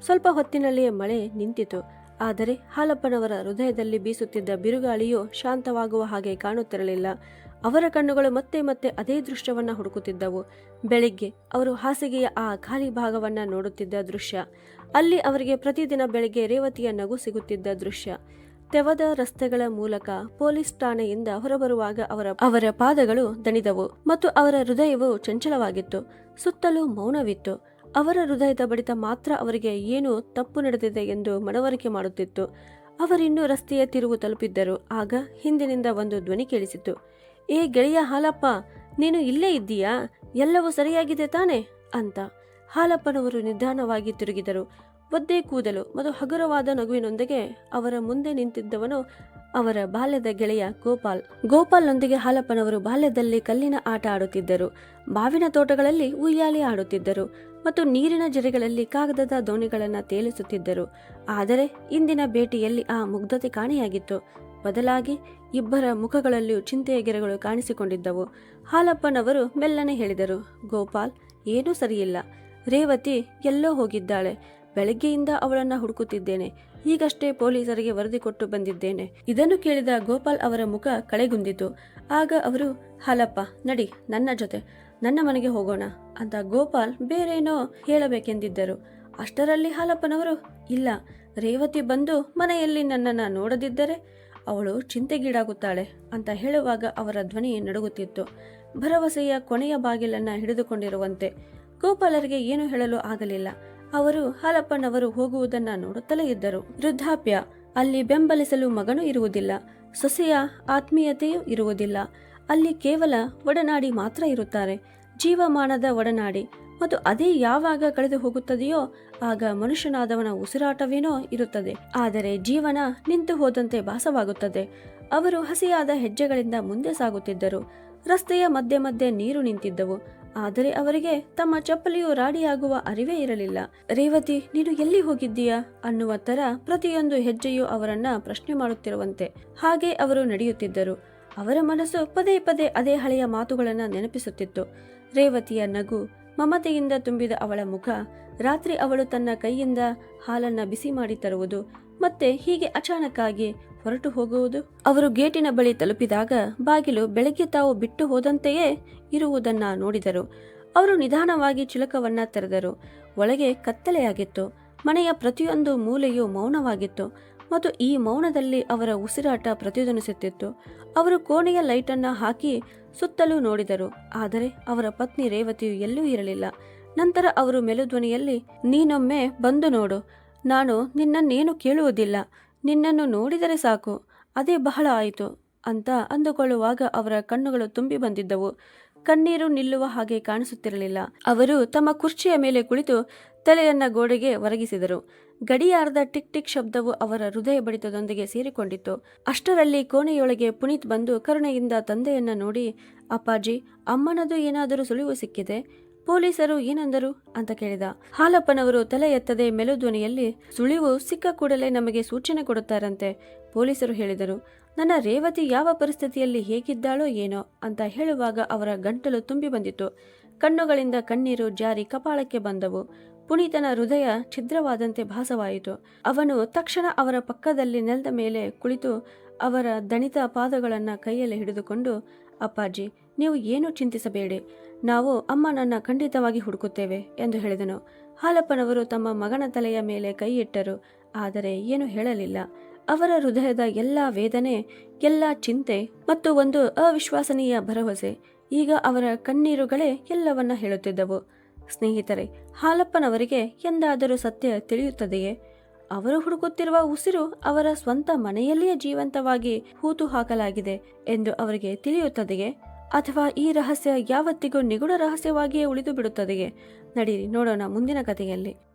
ಸ್ವಲ್ಪ ಹೊತ್ತಿನಲ್ಲಿಯೇ ಮಳೆ ನಿಂತಿತು. ಆದರೆ ಹಾಲಪ್ಪನವರ ಹೃದಯದಲ್ಲಿ ಬೀಸುತ್ತಿದ್ದ ಬಿರುಗಾಳಿಯು ಶಾಂತವಾಗುವ ಹಾಗೆ ಕಾಣುತ್ತಿರಲಿಲ್ಲ. ಅವರ ಕಣ್ಣುಗಳು ಮತ್ತೆ ಮತ್ತೆ ಅದೇ ದೃಶ್ಯವನ್ನ ಹುಡುಕುತ್ತಿದ್ದವು. ಬೆಳಿಗ್ಗೆ ಅವರು ಹಾಸಿಗೆಯ ಆ ಖಾಲಿ ಭಾಗವನ್ನ ನೋಡುತ್ತಿದ್ದ ದೃಶ್ಯ. ಅಲ್ಲಿ ಅವರಿಗೆ ಪ್ರತಿದಿನ ಬೆಳಗ್ಗೆ ರೇವತಿಯ ನಗು ಸಿಗುತ್ತಿದ್ದ ದೃಶ್ಯ. ತೆವದ ರಸ್ತೆಗಳ ಮೂಲಕ ಪೊಲೀಸ್ ಠಾಣೆಯಿಂದ ಹೊರಬರುವಾಗ ಅವರ ಅವರ ಪಾದಗಳು ದಣಿದವು ಮತ್ತು ಅವರ ಹೃದಯವು ಚಂಚಲವಾಗಿತ್ತು. ಸುತ್ತಲೂ ಮೌನವಿತ್ತು. ಅವರ ಹೃದಯದ ಬಡಿತ ಮಾತ್ರ ಅವರಿಗೆ ಏನು ತಪ್ಪು ನಡೆದಿದೆ ಎಂದು ಮನವರಿಕೆ ಮಾಡುತ್ತಿತ್ತು. ಅವರಿನ್ನೂ ರಸ್ತೆಯ ತಿರುವು ತಲುಪಿದ್ದರು. ಆಗ ಹಿಂದಿನಿಂದ ಒಂದು ಧ್ವನಿ ಕೇಳಿಸಿತು. ಏ ಗೆಳೆಯ ಹಾಲಪ್ಪ, ನೀನು ಇಲ್ಲೇ ಇದ್ದೀಯಾ? ಎಲ್ಲವೂ ಸರಿಯಾಗಿದೆ ತಾನೆ? ಅಂತ ಹಾಲಪ್ಪನವರು ನಿಧಾನವಾಗಿ ತಿರುಗಿದರು. ಒದ್ದೆ ಕೂದಲು ಮತ್ತು ಹಗುರವಾದ ನಗುವಿನೊಂದಿಗೆ ಅವರ ಮುಂದೆ ನಿಂತಿದ್ದವನು ಅವರ ಬಾಲ್ಯದ ಗೆಳೆಯ ಗೋಪಾಲ್. ಗೋಪಾಲ್ನೊಂದಿಗೆ ಹಾಲಪ್ಪನವರು ಬಾಲ್ಯದಲ್ಲಿ ಕಲ್ಲಿನ ಆಟ ಆಡುತ್ತಿದ್ದರು. ಬಾವಿನ ತೋಟಗಳಲ್ಲಿ ಉಯ್ಯಾಲೆ ಆಡುತ್ತಿದ್ದರು ಮತ್ತು ನೀರಿನ ಜರೆಗಳಲ್ಲಿ ಕಾಗದದ ದೋಣಿಗಳನ್ನು ತೇಲಿಸುತ್ತಿದ್ದರು. ಆದರೆ ಇಂದಿನ ಭೇಟಿಯಲ್ಲಿ ಆ ಮುಗ್ಧತೆ ಕಾಣೆಯಾಗಿತ್ತು. ಬದಲಾಗಿ ಇಬ್ಬರ ಮುಖಗಳಲ್ಲಿಯೂ ಚಿಂತೆಯ ಗೆರೆಗಳು ಕಾಣಿಸಿಕೊಂಡಿದ್ದವು. ಹಾಲಪ್ಪನವರು ಮೆಲ್ಲನೆ ಹೇಳಿದರು, ಗೋಪಾಲ್, ಏನೂ ಸರಿಯಿಲ್ಲ. ರೇವತಿ ಎಲ್ಲೋ ಹೋಗಿದ್ದಾಳೆ. ಬೆಳಗ್ಗೆಯಿಂದ ಅವಳನ್ನು ಹುಡುಕುತ್ತಿದ್ದೇನೆ. ಈಗಷ್ಟೇ ಪೊಲೀಸರಿಗೆ ವರದಿ ಕೊಟ್ಟು ಬಂದಿದ್ದೇನೆ. ಇದನ್ನು ಕೇಳಿದ ಗೋಪಾಲ್ ಅವರ ಮುಖ ಕಳೆಗುಂದಿತು. ಆಗ ಅವರು, ಹಾಲಪ್ಪ, ನಡಿ, ನನ್ನ ಜೊತೆ. ನನ್ನ ಮನೆಗೆ ಹೋಗೋಣ. ಅಂತ ಗೋಪಾಲ್ ಬೇರೇನೋ ಹೇಳಬೇಕೆಂದಿದ್ದರು. ಅಷ್ಟರಲ್ಲಿ ಹಾಲಪ್ಪನವರು, ಇಲ್ಲ, ರೇವತಿ ಬಂದು ಮನೆಯಲ್ಲಿ ನನ್ನನ್ನು ನೋಡದಿದ್ದರೆ ಅವಳು ಚಿಂತೆಗೀಡಾಗುತ್ತಾಳೆ ಅಂತ ಹೇಳುವಾಗ ಅವರ ಧ್ವನಿ ನಡುಗುತ್ತಿತ್ತು. ಭರವಸೆಯ ಕೊನೆಯ ಬಾಗಿಲನ್ನ ಹಿಡಿದುಕೊಂಡಿರುವಂತೆ ಗೋಪಾಲರಿಗೆ ಏನು ಹೇಳಲು ಆಗಲಿಲ್ಲ. ಅವರು ಹಾಲಪ್ಪನವರು ಹೋಗುವುದನ್ನ ನೋಡುತ್ತಲೇ ಇದ್ದರು. ವೃದ್ಧಾಪ್ಯ, ಅಲ್ಲಿ ಬೆಂಬಲಿಸಲು ಮಗನೂ ಇರುವುದಿಲ್ಲ. ಸೊಸೆಯ ಆತ್ಮೀಯತೆಯೂ ಇರುವುದಿಲ್ಲ. ಅಲ್ಲಿ ಕೇವಲ ಒಡನಾಡಿ ಮಾತ್ರ ಇರುತ್ತಾರೆ. ಜೀವಮಾನದ ಒಡನಾಡಿ ಮತ್ತು ಅದೇ ಯಾವಾಗ ಕಳೆದು ಹೋಗುತ್ತದೆಯೋ ಆಗ ಮನುಷ್ಯನಾದವನ ಉಸಿರಾಟವೇನೋ ಇರುತ್ತದೆ. ಆದರೆ ಜೀವನ ನಿಂತು ಹೋದಂತೆ ಭಾಸವಾಗುತ್ತದೆ. ಅವರು ಹಸಿಯಾದ ಹೆಜ್ಜೆಗಳಿಂದ ಮುಂದೆ ಸಾಗುತ್ತಿದ್ದರು. ರಸ್ತೆಯ ಮಧ್ಯೆ ಮಧ್ಯೆ ನೀರು ನಿಂತಿದ್ದವು. ಆದರೆ ಅವರಿಗೆ ತಮ್ಮ ಚಪ್ಪಲಿಯು ರಾಡಿಯಾಗುವ ಅರಿವೇ ಇರಲಿಲ್ಲ. ರೇವತಿ, ನೀನು ಎಲ್ಲಿ ಹೋಗಿದ್ದೀಯಾ? ಅನ್ನುವ ತರ ಪ್ರತಿಯೊಂದು ಹೆಜ್ಜೆಯು ಅವರನ್ನ ಪ್ರಶ್ನೆ ಮಾಡುತ್ತಿರುವಂತೆ. ಹಾಗೆ ಅವರು ನಡೆಯುತ್ತಿದ್ದರು. ಅವರ ಮನಸ್ಸು ಪದೇ ಪದೇ ಅದೇ ಹಳೆಯ ಮಾತುಗಳನ್ನ ನೆನಪಿಸುತ್ತಿತ್ತು. ರೇವತಿಯ ನಗು ಮಮತೆಯಿಂದ ತುಂಬಿದ ಅವಳ ಮುಖ, ರಾತ್ರಿ ಅವಳು ತನ್ನ ಕೈಯಿಂದ ಹಾಲನ್ನ ಬಿಸಿ ಮಾಡಿ ತರುವುದು ಮತ್ತೆ ಹೀಗೆ ಅಚಾನಕ್ಕಾಗಿ ಹೊರಟು ಹೋಗುವುದು? ಅವರು ಗೇಟಿನ ಬಳಿ ತಲುಪಿದಾಗ ಬಾಗಿಲು ಬೆಳಗ್ಗೆ ತಾವು ಬಿಟ್ಟು ಹೋದಂತೆಯೇ ಇರುವುದನ್ನ ನೋಡಿದರು. ಅವರು ನಿಧಾನವಾಗಿ ಚಿಲಕವನ್ನ ತೆರೆದರು. ಒಳಗೆ ಕತ್ತಲೆಯಾಗಿತ್ತು. ಮನೆಯ ಪ್ರತಿಯೊಂದು ಮೂಲೆಯೂ ಮೌನವಾಗಿತ್ತು ಮತ್ತು ಈ ಮೌನದಲ್ಲಿ ಅವರ ಉಸಿರಾಟ ಪ್ರತಿಧ್ವನಿಸುತ್ತಿತ್ತು. ಅವರು ಕೋಣೆಯ ಲೈಟನ್ನು ಹಾಕಿ ಸುತ್ತಲೂ ನೋಡಿದರು. ಆದರೆ ಅವರ ಪತ್ನಿ ರೇವತಿಯು ಎಲ್ಲೂ ಇರಲಿಲ್ಲ. ನಂತರ ಅವರು ಮೆಲುಧ್ವನಿಯಲ್ಲಿ, ನೀನೊಮ್ಮೆ ಬಂದು ನೋಡು. ನಾನು ನಿನ್ನನ್ನೇನು ಕೇಳುವುದಿಲ್ಲ. ನಿನ್ನನ್ನು ನೋಡಿದರೆ ಸಾಕು. ಅದೇ ಬಹಳ ಆಯಿತು ಅಂತ ಅಂದುಕೊಳ್ಳುವಾಗ ಅವರ ಕಣ್ಣುಗಳು ತುಂಬಿ ಬಂದಿದ್ದವು. ಕಣ್ಣೀರು ನಿಲ್ಲುವ ಹಾಗೆ ಕಾಣಿಸುತ್ತಿರಲಿಲ್ಲ. ಅವರು ತಮ್ಮ ಕುರ್ಚಿಯ ಮೇಲೆ ಕುಳಿತು ತಲೆಯನ್ನ ಗೋಡೆಗೆ ಒರಗಿಸಿದರು. ಗಡಿಯಾರದ ಟಿಕ್ ಟಿಕ್ ಶಬ್ದವು ಅವರ ಹೃದಯ ಬಡಿತದೊಂದಿಗೆ ಸೇರಿಕೊಂಡಿತ್ತು. ಅಷ್ಟರಲ್ಲಿ ಕೋಣೆಯೊಳಗೆ ಪುನೀತ್ ಬಂದು ಕರುಣೆಯಿಂದ ತಂದೆಯನ್ನ ನೋಡಿ, ಅಪ್ಪಾಜಿ, ಅಮ್ಮನದು ಏನಾದರೂ ಸುಳಿವು ಸಿಕ್ಕಿದೆ? ಪೊಲೀಸರು ಏನಂದರು? ಅಂತ ಕೇಳಿದ. ಹಾಲಪ್ಪನವರು ತಲೆ ಎತ್ತದೆ ಮೆಲುಧ್ವನಿಯಲ್ಲಿ ಸುಳಿವು ಸಿಕ್ಕ ಕೂಡಲೇ ನಮಗೆ ಸೂಚನೆ ಕೊಡುತ್ತಾರಂತೆ, ಪೊಲೀಸರು ಹೇಳಿದರು. ನನ್ನ ರೇವತಿ ಯಾವ ಪರಿಸ್ಥಿತಿಯಲ್ಲಿ ಹೇಗಿದ್ದಾಳೋ ಏನೋ, ಅಂತ ಹೇಳುವಾಗ ಅವರ ಗಂಟಲು ತುಂಬಿ ಬಂದಿತು ಕಣ್ಣುಗಳಿಂದ ಕಣ್ಣೀರು ಜಾರಿ ಕಪಾಳಕ್ಕೆ ಬಂದವು. ಪುನೀತನ ಹೃದಯ ಛಿದ್ರವಾದಂತೆ ಭಾಸವಾಯಿತು. ಅವನು ತಕ್ಷಣ ಅವರ ಪಕ್ಕದಲ್ಲಿ ನೆಲದ ಮೇಲೆ ಕುಳಿತು ಅವರ ದಣಿತ ಪಾದಗಳನ್ನ ಕೈಯಲ್ಲಿ ಹಿಡಿದುಕೊಂಡು, ಅಪ್ಪಾಜಿ, ನೀವು ಏನು ಚಿಂತಿಸಬೇಡಿ. ನಾವು ಅಮ್ಮನನ್ನ ಖಂಡಿತವಾಗಿ ಹುಡುಕುತ್ತೇವೆ, ಎಂದು ಹೇಳಿದನು. ಹಾಲಪ್ಪನವರು ತಮ್ಮ ಮಗನ ತಲೆಯ ಮೇಲೆ ಕೈ ಇಟ್ಟರು, ಆದರೆ ಏನು ಹೇಳಲಿಲ್ಲ. ಅವರ ಹೃದಯದ ಎಲ್ಲ ವೇದನೆ, ಎಲ್ಲ ಚಿಂತೆ ಮತ್ತು ಒಂದು ಅವಿಶ್ವಾಸನೀಯ ಭರವಸೆ, ಈಗ ಅವರ ಕಣ್ಣೀರುಗಳೇ ಎಲ್ಲವನ್ನ ಹೇಳುತ್ತಿದ್ದವು. ಸ್ನೇಹಿತರೆ, ಹಾಲಪ್ಪನವರಿಗೆ ಎಂದಾದರೂ ಸತ್ಯ ತಿಳಿಯುತ್ತದೆಯೇ? ಅವರು ಹುಡುಕುತ್ತಿರುವ ಉಸಿರು ಅವರ ಸ್ವಂತ ಮನೆಯಲ್ಲಿಯೇ ಜೀವಂತವಾಗಿ ಹೂತು ಹಾಕಲಾಗಿದೆ ಎಂದು ಅವರಿಗೆ ತಿಳಿಯುತ್ತದೆಯೇ? ಅಥವಾ ಈ ರಹಸ್ಯ ಯಾವತ್ತಿಗೂ ನಿಗೂಢ ರಹಸ್ಯವಾಗಿಯೇ ಉಳಿದು ಬಿಡುತ್ತದೆಯೇ ನಡೀರಿ, ನೋಡೋಣ ಮುಂದಿನ ಕಥೆಯಲ್ಲಿ.